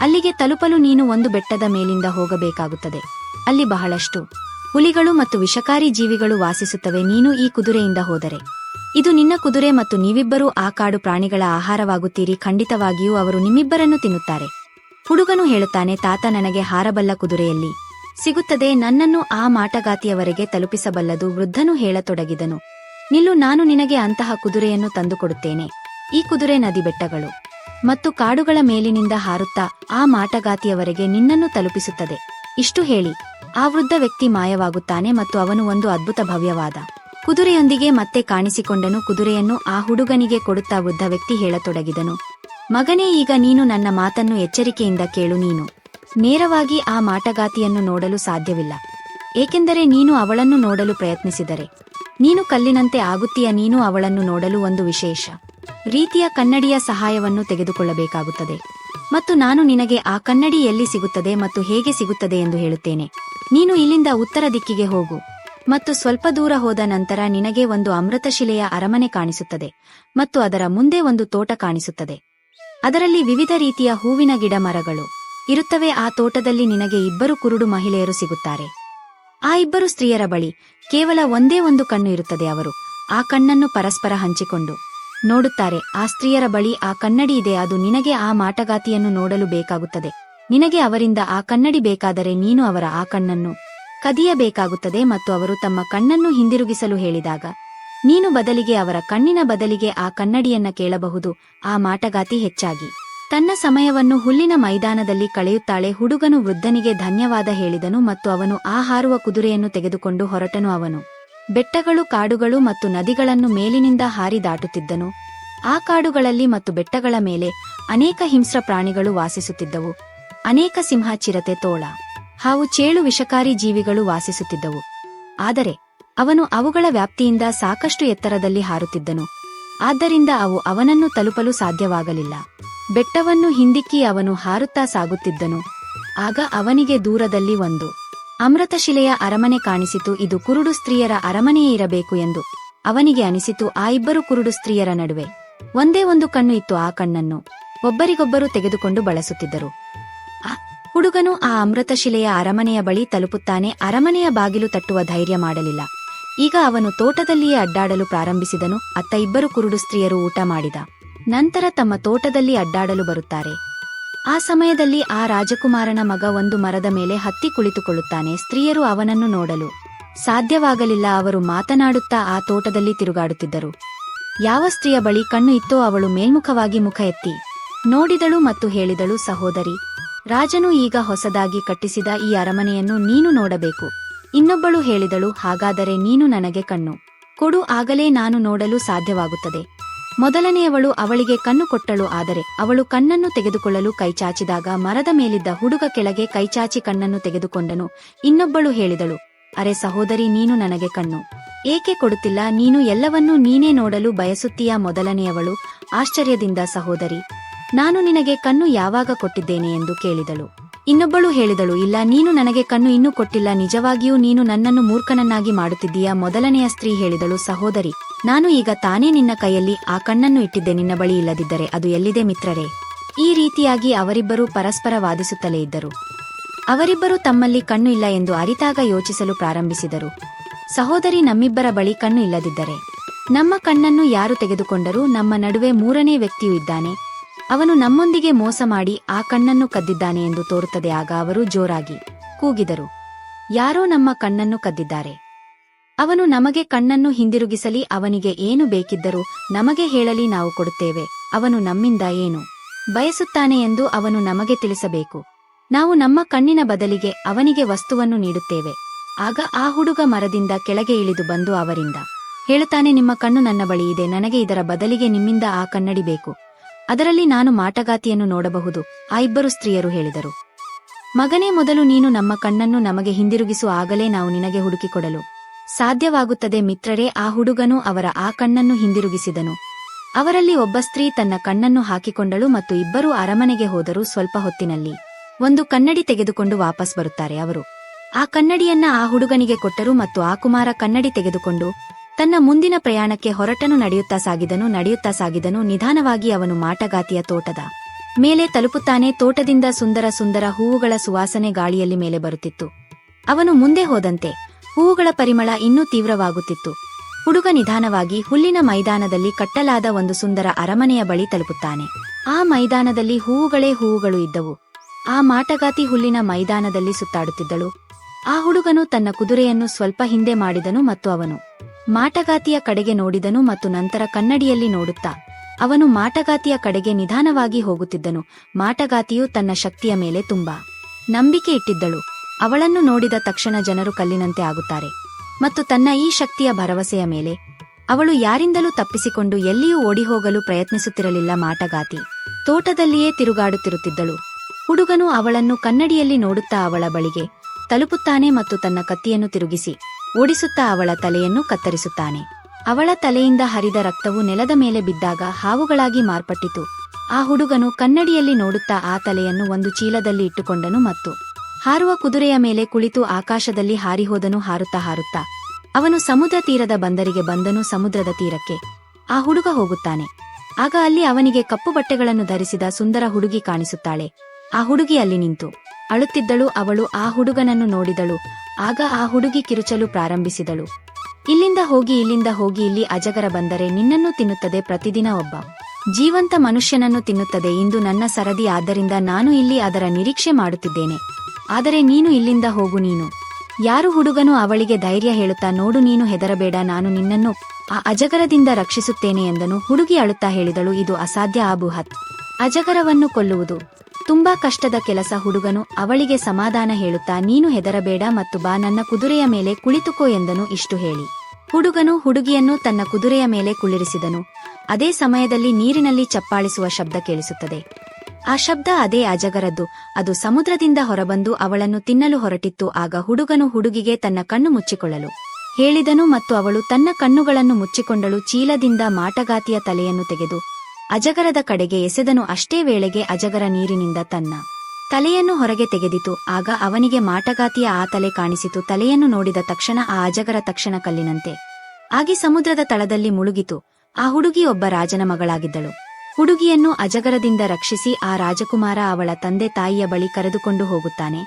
Speaker 1: ಅಲ್ಲಿಗೆ ತಲುಪಲು ನೀನು ಒಂದು ಬೆಟ್ಟದ ಮೇಲಿಂದ ಹೋಗಬೇಕಾಗುತ್ತದೆ. ಅಲ್ಲಿ ಬಹಳಷ್ಟು ಹುಲಿಗಳು ಮತ್ತು ವಿಷಕಾರಿ ಜೀವಿಗಳು ವಾಸಿಸುತ್ತವೆ, ನೀನು ಈ ಕುದುರೆಯಿಂದ ಹೋದರೆ. ಇದು ನಿನ್ನ ಕುದುರೆ ಮತ್ತು ನೀವಿಬ್ಬರೂ ಆ ಕಾಡು ಪ್ರಾಣಿಗಳ ಆಹಾರವಾಗುತ್ತೀರಿ, ಖಂಡಿತವಾಗಿಯೂ ಅವರು ನಿಮ್ಮಿಬ್ಬರನ್ನು ತಿನ್ನುತ್ತಾರೆ. ಹುಡುಗನು ಹೇಳುತ್ತಾನೆ, ತಾತ ನನಗೆ ಹಾರಬಲ್ಲ ಕುದುರೆಯಲ್ಲಿ. ಸಿಗುತ್ತದೆ, ನನ್ನನ್ನು ಆ ಮಾಟಗಾತಿಯವರೆಗೆ ತಲುಪಿಸಬಲ್ಲದು ವೃದ್ಧನು ಹೇಳತೊಡಗಿದನು. ನಿಲ್ಲು, ನಾನು ನಿನಗೆ ಅಂತಹ ಕುದುರೆಯನ್ನು ತಂದುಕೊಡುತ್ತೇನೆ. ಈ ಕುದುರೆ ನದಿ ಬೆಟ್ಟಗಳು. ಮತ್ತು ಕಾಡುಗಳ ಮೇಲಿನಿಂದ ಹಾರುತ್ತಾ ಆ ಮಾಟಗಾತಿಯವರೆಗೆ ನಿನ್ನನ್ನು ತಲುಪಿಸುತ್ತದೆ. ಇಷ್ಟು ಹೇಳಿ. ಆ ವೃದ್ಧ ವ್ಯಕ್ತಿ ಮಾಯವಾಗುತ್ತಾನೆ ಮತ್ತು ಅವನು ಒಂದು ಅದ್ಭುತ ಭವ್ಯವಾದ ಕುದುರೆಯೊಂದಿಗೆ ಮತ್ತೆ ಕಾಣಿಸಿಕೊಂಡನು. ಕುದುರೆಯನ್ನು ಆ ಹುಡುಗನಿಗೆ ಕೊಡುತ್ತಾ ವೃದ್ಧ ವ್ಯಕ್ತಿ ಹೇಳತೊಡಗಿದನು. ಮಗನೇ, ಈಗ ನೀನು ನನ್ನ ಮಾತನ್ನು ಎಚ್ಚರಿಕೆಯಿಂದ ಕೇಳು ನೀನು. ನೇರವಾಗಿ ಆ ಮಾಟಗಾತಿಯನ್ನು ನೋಡಲು ಸಾಧ್ಯವಿಲ್ಲ. ಏಕೆಂದರೆ ನೀನು ಅವಳನ್ನು ನೋಡಲು ಪ್ರಯತ್ನಿಸಿದರೆ. ನೀನು ಕಲ್ಲಿನಂತೆ ಆಗುತ್ತೀಯ, ನೀನು ಅವಳನ್ನು ನೋಡಲು ಒಂದು ವಿಶೇಷ. ರೀತಿಯ ಕನ್ನಡಿಯ ಸಹಾಯವನ್ನು ತೆಗೆದುಕೊಳ್ಳಬೇಕಾಗುತ್ತದೆ. ಮತ್ತು ನಾನು ನಿನಗೆ ಆ ಕನ್ನಡಿ ಎಲ್ಲಿ ಸಿಗುತ್ತದೆ ಮತ್ತು ಹೇಗೆ ಸಿಗುತ್ತದೆ ಎಂದು ಹೇಳುತ್ತೇನೆ. ನೀನು ಇಲ್ಲಿಂದ ಉತ್ತರ ದಿಕ್ಕಿಗೆ ಹೋಗು. ಮತ್ತು ಸ್ವಲ್ಪ ದೂರ ಹೋದ ನಂತರ ನಿನಗೆ ಒಂದು ಅಮೃತಶಿಲೆಯ ಅರಮನೆ ಕಾಣಿಸುತ್ತದೆ. ಮತ್ತು ಅದರ ಮುಂದೆ ಒಂದು ತೋಟ ಕಾಣಿಸುತ್ತದೆ. ಅದರಲ್ಲಿ ವಿವಿಧ ರೀತಿಯ ಹೂವಿನ ಗಿಡ ಮರಗಳು ಇರುತ್ತವೆ. ಆ ತೋಟದಲ್ಲಿ ನಿನಗೆ ಇಬ್ಬರು ಕುರುಡು ಮಹಿಳೆಯರು ಸಿಗುತ್ತಾರೆ. ಆ ಇಬ್ಬರು ಸ್ತ್ರೀಯರ ಬಳಿ ಕೇವಲ ಒಂದೇ ಒಂದು ಕಣ್ಣು ಇರುತ್ತದೆ ಅವರು. ಆ ಕಣ್ಣನ್ನು ಪರಸ್ಪರ ಹಂಚಿಕೊಂಡು ನೋಡುತ್ತಾರೆ. ಆ ಸ್ತ್ರೀಯರ ಬಳಿ ಆ ಕನ್ನಡಿ ಇದೆ. ಅದು ನಿನಗೆ ಆ ಮಾಟಗಾತಿಯನ್ನು ನೋಡಲು ಬೇಕಾಗುತ್ತದೆ. ನಿನಗೆ ಅವರಿಂದ ಆ ಕನ್ನಡಿ ಬೇಕಾದರೆ ನೀನು ಅವರ ಆ ಕಣ್ಣನ್ನು ಕದಿಯಬೇಕಾಗುತ್ತದೆ ಮತ್ತು ಅವರು ತಮ್ಮ ಕಣ್ಣನ್ನು ಹಿಂದಿರುಗಿಸಲು ಹೇಳಿದಾಗ ನೀನು ಬದಲಿಗೆ ಅವರ ಕಣ್ಣಿನ ಬದಲಿಗೆ ಆ ಕನ್ನಡಿಯನ್ನ ಕೇಳಬಹುದು. ಆ ಮಾಟಗಾತಿ ಹೆಚ್ಚಾಗಿ. ತನ್ನ ಸಮಯವನ್ನು ಹುಲ್ಲಿನ ಮೈದಾನದಲ್ಲಿ ಕಳೆಯುತ್ತಾಳೆ. ಹುಡುಗನು ವೃದ್ಧನಿಗೆ ಧನ್ಯವಾದ ಹೇಳಿದನು ಮತ್ತು ಅವನು ಆ ಹಾರುವ ಕುದುರೆಯನ್ನು ತೆಗೆದುಕೊಂಡು ಹೊರಟನು ಅವನು. ಬೆಟ್ಟಗಳು, ಕಾಡುಗಳು ಮತ್ತು ನದಿಗಳನ್ನು ಮೇಲಿನಿಂದ ಹಾರಿ ದಾಟುತ್ತಿದ್ದನು. ಆ ಕಾಡುಗಳಲ್ಲಿ ಮತ್ತು ಬೆಟ್ಟಗಳ ಮೇಲೆ ಅನೇಕ ಹಿಂಸ್ರ ಪ್ರಾಣಿಗಳು ವಾಸಿಸುತ್ತಿದ್ದವು. ಅನೇಕ ಸಿಂಹ ಚಿರತೆ ತೋಳ ಹಾವು, ಚೇಳು, ವಿಷಕಾರಿ ಜೀವಿಗಳು ವಾಸಿಸುತ್ತಿದ್ದವು. ಆದರೆ ಅವನು ಅವುಗಳ ವ್ಯಾಪ್ತಿಯಿಂದ ಸಾಕಷ್ಟು ಎತ್ತರದಲ್ಲಿ ಹಾರುತ್ತಿದ್ದನು. ಆದ್ದರಿಂದ ಅವು ಅವನನ್ನು ತಲುಪಲು ಸಾಧ್ಯವಾಗಲಿಲ್ಲ. ಬೆಟ್ಟವನ್ನು ಹಿಂದಿಕ್ಕಿ ಅವನು ಹಾರುತ್ತಾ ಸಾಗುತ್ತಿದ್ದನು. ಆಗ ಅವನಿಗೆ ದೂರದಲ್ಲಿ ಒಂದು ಅಮೃತಶಿಲೆಯ ಅರಮನೆ ಕಾಣಿಸಿತು. ಇದು ಕುರುಡು ಸ್ತ್ರೀಯರ ಅರಮನೆಯೇ ಇರಬೇಕು ಎಂದು ಅವನಿಗೆ ಅನಿಸಿತು. ಆ ಇಬ್ಬರು ಕುರುಡು ಸ್ತ್ರೀಯರ ನಡುವೆ ಒಂದೇ ಒಂದು ಕಣ್ಣು ಇತ್ತು. ಆ ಕಣ್ಣನ್ನು ಒಬ್ಬರಿಗೊಬ್ಬರು ತೆಗೆದುಕೊಂಡು ಬಳಸುತ್ತಿದ್ದರು. ಹುಡುಗನು ಆ ಅಮೃತಶಿಲೆಯ ಅರಮನೆಯ ಬಳಿ ತಲುಪುತ್ತಾನೆ. ಅರಮನೆಯ ಬಾಗಿಲು ತಟ್ಟುವ ಧೈರ್ಯ ಮಾಡಲಿಲ್ಲ. ಈಗ ಅವನು ತೋಟದಲ್ಲಿಯೇ ಅಡ್ಡಾಡಲು ಪ್ರಾರಂಭಿಸಿದನು. ಅತ್ತ ಇಬ್ಬರು ಕುರುಡು ಸ್ತ್ರೀಯರು ಊಟ ಮಾಡಿದ. ನಂತರ ತಮ್ಮ ತೋಟದಲ್ಲಿ ಅಡ್ಡಾಡಲು ಬರುತ್ತಾರೆ. ಆ ಸಮಯದಲ್ಲಿ ಆ ರಾಜಕುಮಾರನ ಮಗ ಒಂದು ಮರದ ಮೇಲೆ ಹತ್ತಿ ಕುಳಿತುಕೊಳ್ಳುತ್ತಾನೆ. ಸ್ತ್ರೀಯರು ಅವನನ್ನು ನೋಡಲು ಸಾಧ್ಯವಾಗಲಿಲ್ಲ. ಅವರು ಮಾತನಾಡುತ್ತಾ ಆ ತೋಟದಲ್ಲಿ ತಿರುಗಾಡುತ್ತಿದ್ದರು. ಯಾವ ಸ್ತ್ರೀಯ ಬಳಿ ಕಣ್ಣು ಇತ್ತೋ ಅವಳು ಮೇಲ್ಮುಖವಾಗಿ ಮುಖ ಎತ್ತಿ ನೋಡಿದಳು ಮತ್ತು ಹೇಳಿದಳು, ಸಹೋದರಿ, ರಾಜನು ಈಗ ಹೊಸದಾಗಿ ಕಟ್ಟಿಸಿದ ಈ ಅರಮನೆಯನ್ನು ನೀನು ನೋಡಬೇಕು. ಇನ್ನೊಬ್ಬಳು ಹೇಳಿದಳು, ಹಾಗಾದರೆ ನೀನು ನನಗೆ ಕಣ್ಣು. ಕೊಡು, ಆಗಲೇ ನಾನು ನೋಡಲು ಸಾಧ್ಯವಾಗುತ್ತದೆ. ಮೊದಲನೆಯವಳು ಅವಳಿಗೆ ಕಣ್ಣು ಕೊಟ್ಟಳು, ಆದರೆ ಅವಳು ಕಣ್ಣನ್ನು ತೆಗೆದುಕೊಳ್ಳಲು ಕೈಚಾಚಿದಾಗ ಮರದ ಮೇಲಿದ್ದ ಹುಡುಗ ಕೆಳಗೆ ಕೈಚಾಚಿ ಕಣ್ಣನ್ನು ತೆಗೆದುಕೊಂಡನು. ಇನ್ನೊಬ್ಬಳು ಹೇಳಿದಳು, ಅರೆ ಸಹೋದರಿ, ನೀನು ನನಗೆ ಕಣ್ಣು. ಏಕೆ ಕೊಡುತ್ತಿಲ್ಲ, ನೀನು ಎಲ್ಲವನ್ನೂ ನೀನೇ ನೋಡಲು ಬಯಸುತ್ತೀಯ ಮೊದಲನೆಯವಳು? ಆಶ್ಚರ್ಯದಿಂದ ಸಹೋದರಿ, ನಾನು ನಿನಗೆ ಕಣ್ಣು ಯಾವಾಗ ಕೊಟ್ಟಿದ್ದೇನೆ ಎಂದು ಕೇಳಿದಳು. ಇನ್ನೊಬ್ಬಳು ಹೇಳಿದಳು, ಇಲ್ಲ, ನೀನು ನನಗೆ ಕಣ್ಣು ಇನ್ನೂ ಕೊಟ್ಟಿಲ್ಲ, ನಿಜವಾಗಿಯೂ ನೀನು ನನ್ನನ್ನು ಮೂರ್ಖನನ್ನಾಗಿ ಮಾಡುತ್ತಿದ್ದೀಯಾ? ಮೊದಲನೆಯ ಸ್ತ್ರೀ ಹೇಳಿದಳು, ಸಹೋದರಿ, ನಾನು ಈಗ ತಾನೇ ನಿನ್ನ ಕೈಯಲ್ಲಿ ಆ ಕಣ್ಣನ್ನು ಇಟ್ಟಿದ್ದೆ, ನಿನ್ನ ಬಳಿ ಇಲ್ಲದಿದ್ದರೆ ಅದು ಎಲ್ಲಿದೆ ಮಿತ್ರರೇ? ಈ ರೀತಿಯಾಗಿ ಅವರಿಬ್ಬರೂ ಪರಸ್ಪರ ವಾದಿಸುತ್ತಲೇ ಇದ್ದರು. ಅವರಿಬ್ಬರು ತಮ್ಮಲ್ಲಿ ಕಣ್ಣು ಇಲ್ಲ ಎಂದು ಅರಿತಾಗ ಯೋಚಿಸಲು ಪ್ರಾರಂಭಿಸಿದರು. ಸಹೋದರಿ, ನಮ್ಮಿಬ್ಬರ ಬಳಿ ಕಣ್ಣು ಇಲ್ಲದಿದ್ದರೆ, ನಮ್ಮ ಕಣ್ಣನ್ನು ಯಾರು ತೆಗೆದುಕೊಂಡರೂ? ನಮ್ಮ ನಡುವೆ ಮೂರನೇ ವ್ಯಕ್ತಿಯೂ ಇದ್ದಾನೆ. ಅವನು ನಮ್ಮೊಂದಿಗೆ ಮೋಸ ಮಾಡಿ ಆ ಕಣ್ಣನ್ನು ಕದ್ದಿದ್ದಾನೆ ಎಂದು ತೋರುತ್ತದೆ. ಆಗ ಅವರು ಜೋರಾಗಿ ಕೂಗಿದರು. ಯಾರೋ ನಮ್ಮ ಕಣ್ಣನ್ನು ಕದ್ದಿದ್ದಾರೆ. ಅವನು ನಮಗೆ ಕಣ್ಣನ್ನು ಹಿಂದಿರುಗಿಸಲಿ, ಅವನಿಗೆ ಏನು ಬೇಕಿದ್ದರೂ ನಮಗೆ ಹೇಳಲಿ, ನಾವು ಕೊಡುತ್ತೇವೆ. ಅವನು ನಮ್ಮಿಂದ ಏನು ಬಯಸುತ್ತಾನೆ ಎಂದು ಅವನು ನಮಗೆ ತಿಳಿಸಬೇಕು. ನಾವು ನಮ್ಮ ಕಣ್ಣಿನ ಬದಲಿಗೆ ಅವನಿಗೆ ವಸ್ತುವನ್ನು ನೀಡುತ್ತೇವೆ. ಆಗ ಆ ಹುಡುಗ ಮರದಿಂದ ಕೆಳಗೆ ಇಳಿದು ಬಂದು ಅವರಿಂದ, ಹೇಳುತ್ತಾನೆ, ನಿಮ್ಮ ಕಣ್ಣು ನನ್ನ ಬಳಿ ಇದೆ. ನನಗೆ ಇದರ ಬದಲಿಗೆ ನಿಮ್ಮಿಂದ ಆ ಕನ್ನಡಿ ಬೇಕು. ಅದರಲ್ಲಿ ನಾನು ಮಾಟಗಾತಿಯನ್ನು ನೋಡಬಹುದು, ಆ ಇಬ್ಬರು ಸ್ತ್ರೀಯರು ಹೇಳಿದರು. ಮಗನೇ ಮೊದಲು ನೀನು ನಮ್ಮ ಕಣ್ಣನ್ನು ನಮಗೆ ಹಿಂದಿರುಗಿಸು, ಆಗಲೇ ನಾವು ನಿನಗೆ ಹುಡುಕಿಕೊಡಲು ಸಾಧ್ಯವಾಗುತ್ತದೆ. ಮಿತ್ರರೇ, ಆ ಹುಡುಗನು ಅವರ ಆ ಕಣ್ಣನ್ನು ಹಿಂದಿರುಗಿಸಿದನು. ಅವರಲ್ಲಿ ಒಬ್ಬ ಸ್ತ್ರೀ ತನ್ನ ಕಣ್ಣನ್ನು ಹಾಕಿಕೊಂಡಳು ಮತ್ತು ಇಬ್ಬರೂ ಅರಮನೆಗೆ ಹೋದರು ಸ್ವಲ್ಪ ಹೊತ್ತಿನಲ್ಲಿ ಒಂದು ಕನ್ನಡಿ ತೆಗೆದುಕೊಂಡು ವಾಪಸ್ ಬರುತ್ತಾರೆ ಅವರು. ಆ ಕನ್ನಡಿಯನ್ನ ಆ ಹುಡುಗನಿಗೆ ಕೊಟ್ಟರು ಮತ್ತು ಆ ಕುಮಾರ ಕನ್ನಡಿ ತೆಗೆದುಕೊಂಡು ತನ್ನ ಮುಂದಿನ ಪ್ರಯಾಣಕ್ಕೆ ಹೊರಟನು, ನಡೆಯುತ್ತಾ ಸಾಗಿದನು ನಡೆಯುತ್ತಾ ಸಾಗಿದನು, ನಿಧಾನವಾಗಿ ಅವನು ಮಾಟಗಾತಿಯ ತೋಟದ ಮೇಲೆ ತಲುಪುತ್ತಾನೆ. ತೋಟದಿಂದ ಸುಂದರ ಸುಂದರ ಹೂವುಗಳ ಸುವಾಸನೆ ಗಾಳಿಯಲ್ಲಿ ಮೇಲೆ ಬರುತ್ತಿತ್ತು. ಅವನು ಮುಂದೆ ಹೋದಂತೆ ಹೂವುಗಳ ಪರಿಮಳ ಇನ್ನೂ ತೀವ್ರವಾಗುತ್ತಿತ್ತು. ಹುಡುಗ ನಿಧಾನವಾಗಿ ಹುಲ್ಲಿನ ಮೈದಾನದಲ್ಲಿ ಕಟ್ಟಲಾದ ಒಂದು ಸುಂದರ ಅರಮನೆಯ ಬಳಿ ತಲುಪುತ್ತಾನೆ. ಆ ಮೈದಾನದಲ್ಲಿ ಹೂವುಗಳೇ ಹೂವುಗಳು ಇದ್ದವು. ಆ ಮಾಟಗಾತಿ ಹುಲ್ಲಿನ ಮೈದಾನದಲ್ಲಿ ಸುತ್ತಾಡುತ್ತಿದ್ದಳು. ಆ ಹುಡುಗನು ತನ್ನ ಕುದುರೆಯನ್ನು ಸ್ವಲ್ಪ ಹಿಂದೆ ಮಾಡಿದನು ಮತ್ತು ಅವನು ಮಾಟಗಾತಿಯ ಕಡೆಗೆ ನೋಡಿದನು ಮತ್ತು ನಂತರ ಕನ್ನಡಿಯಲ್ಲಿ ನೋಡುತ್ತಾ, ಅವನು ಮಾಟಗಾತಿಯ ಕಡೆಗೆ ನಿಧಾನವಾಗಿ ಹೋಗುತ್ತಿದ್ದನು. ಮಾಟಗಾತಿಯು ತನ್ನ ಶಕ್ತಿಯ ಮೇಲೆ ತುಂಬಾ ನಂಬಿಕೆ ಇಟ್ಟಿದ್ದಳು. ಅವಳನ್ನು ನೋಡಿದ ತಕ್ಷಣ ಜನರು ಕಲ್ಲಿನಂತೆ ಆಗುತ್ತಾರೆ ಮತ್ತು ತನ್ನ ಈ ಶಕ್ತಿಯ ಭರವಸೆಯ ಮೇಲೆ, ಅವಳು ಯಾರಿಂದಲೂ ತಪ್ಪಿಸಿಕೊಂಡು ಎಲ್ಲಿಯೂ ಓಡಿಹೋಗಲು ಪ್ರಯತ್ನಿಸುತ್ತಿರಲಿಲ್ಲ. ಮಾಟಗಾತಿ ತೋಟದಲ್ಲಿಯೇ ತಿರುಗಾಡುತ್ತಿರುತ್ತಿದ್ದಳು. ಹುಡುಗನು ಅವಳನ್ನು ಕನ್ನಡಿಯಲ್ಲಿ ನೋಡುತ್ತಾ ಅವಳ ಬಳಿಗೆ ತಲುಪುತ್ತಾನೆ ಮತ್ತು ತನ್ನ ಕತ್ತಿಯನ್ನು ತಿರುಗಿಸಿ ಓಡಿಸುತ್ತಾ ಅವಳ ತಲೆಯನ್ನು ಕತ್ತರಿಸುತ್ತಾನೆ. ಅವಳ ತಲೆಯಿಂದ ಹರಿದ ರಕ್ತವು ನೆಲದ ಮೇಲೆ ಬಿದ್ದಾಗ ಹಾವುಗಳಾಗಿ ಮಾರ್ಪಟ್ಟಿತು. ಆ ಹುಡುಗನು ಕನ್ನಡಿಯಲ್ಲಿ ನೋಡುತ್ತಾ ಆ ತಲೆಯನ್ನು ಒಂದು ಚೀಲದಲ್ಲಿ ಇಟ್ಟುಕೊಂಡನು ಮತ್ತು ಹಾರುವ ಕುದುರೆಯ ಮೇಲೆ ಕುಳಿತು ಆಕಾಶದಲ್ಲಿ ಹಾರಿಹೋದನು ಹಾರುತ್ತಾ ಹಾರುತ್ತಾ, ಅವನು ಸಮುದ್ರ ತೀರದ ಬಂದರಿಗೆ ಬಂದನು ಸಮುದ್ರದ ತೀರಕ್ಕೆ. ಆ ಹುಡುಗ ಹೋಗುತ್ತಾನೆ. ಆಗ ಅಲ್ಲಿ ಅವನಿಗೆ ಕಪ್ಪು ಬಟ್ಟೆಗಳನ್ನು ಧರಿಸಿದ ಸುಂದರ ಹುಡುಗಿ ಕಾಣಿಸುತ್ತಾಳೆ. ಆ ಹುಡುಗಿ ಅಲ್ಲಿ ನಿಂತು. ಅಳುತ್ತಿದ್ದಳು ಅವಳು ಆ ಹುಡುಗನನ್ನು ನೋಡಿದಳು. ಆಗ ಆ ಹುಡುಗಿ ಕಿರುಚಲು ಪ್ರಾರಂಭಿಸಿದಳು. ಇಲ್ಲಿಂದ ಹೋಗಿ ಇಲ್ಲಿಂದ ಹೋಗಿ ಇಲ್ಲಿ ಅಜಗರ ಬಂದರೆ ನಿನ್ನನ್ನು ತಿನ್ನುತ್ತದೆ ಪ್ರತಿದಿನ ಒಬ್ಬ. ಜೀವಂತ ಮನುಷ್ಯನನ್ನು ತಿನ್ನುತ್ತದೆ ಇಂದು ನನ್ನ ಸರದಿ ಆದ್ದರಿಂದ ನಾನು ಇಲ್ಲಿ ಅದರ ನಿರೀಕ್ಷೆ ಮಾಡುತ್ತಿದ್ದೇನೆ. ಆದರೆ ನೀನು ಇಲ್ಲಿಂದ ಹೋಗು ನೀನು. ಯಾರು ಹುಡುಗನು ಅವಳಿಗೆ ಧೈರ್ಯ ಹೇಳುತ್ತಾ ನೋಡು ನೀನು ಹೆದರಬೇಡ ನಾನು ನಿನ್ನನ್ನು ಆ ಅಜಗರದಿಂದ ರಕ್ಷಿಸುತ್ತೇನೆ ಎಂದನು. ಹುಡುಗಿ ಅಳುತ್ತಾ ಹೇಳಿದಳು, ಇದು ಅಸಾಧ್ಯ ಆಬುಹತ್ ಅಜಗರವನ್ನು ಕೊಲ್ಲುವುದು. ತುಂಬಾ ಕಷ್ಟದ ಕೆಲಸ ಹುಡುಗನು ಅವಳಿಗೆ ಸಮಾಧಾನ ಹೇಳುತ್ತಾ, ನೀನು ಹೆದರಬೇಡ ಮತ್ತು ಬಾ, ನನ್ನ ಕುದುರೆಯ ಮೇಲೆ ಕುಳಿತುಕೋ ಎಂದನು ಇಷ್ಟು ಹೇಳಿ. ಹುಡುಗನು ಹುಡುಗಿಯನ್ನು ತನ್ನ ಕುದುರೆಯ ಮೇಲೆ ಕುಳ್ಳಿರಿಸಿದನು. ಅದೇ ಸಮಯದಲ್ಲಿ ನೀರಿನಲ್ಲಿ ಚಪ್ಪಾಳಿಸುವ ಶಬ್ದ ಕೇಳಿಸುತ್ತದೆ. ಆ ಶಬ್ದ ಅದೇ ಅಜಗರದ್ದು. ಅದು ಸಮುದ್ರದಿಂದ ಹೊರಬಂದು ಅವಳನ್ನು ತಿನ್ನಲು ಹೊರಟಿತ್ತು. ಆಗ ಹುಡುಗನು ಹುಡುಗಿಗೆ ತನ್ನ ಕಣ್ಣು ಮುಚ್ಚಿಕೊಳ್ಳಲು ಹೇಳಿದನು ಮತ್ತು ಅವಳು ತನ್ನ ಕಣ್ಣುಗಳನ್ನು ಮುಚ್ಚಿಕೊಂಡಳು. ಚೀಲದಿಂದ ಮಾಟಗಾತಿಯ ತಲೆಯನ್ನು ತೆಗೆದು ಅಜಗರದ ಕಡೆಗೆ ಎಸೆದನು ಅಷ್ಟೇ ವೇಳೆಗೆ ಅಜಗರ ನೀರಿನಿಂದ ತನ್ನ ತಲೆಯನ್ನು ಹೊರಗೆ ತೆಗೆದಿತು. ಆಗ ಅವನಿಗೆ ಮಾಟಗಾತಿಯ ಆ ತಲೆ ಕಾಣಿಸಿತು. ತಲೆಯನ್ನು ನೋಡಿದ ತಕ್ಷಣ ಆ ಅಜಗರ ತಕ್ಷಣ ಕಲ್ಲಿನಂತೆ ಆಗಿ ಸಮುದ್ರದ ತಳದಲ್ಲಿ ಮುಳುಗಿತು. ಆ ಹುಡುಗಿ ಒಬ್ಬ ರಾಜನ ಮಗಳಾಗಿದ್ದಳು. ಹುಡುಗಿಯನ್ನು ಅಜಗರದಿಂದ ರಕ್ಷಿಸಿ ಆ ರಾಜಕುಮಾರ ಅವಳ ತಂದೆ ತಾಯಿಯ ಬಳಿ ಕರೆದುಕೊಂಡು ಹೋಗುತ್ತಾನೆ.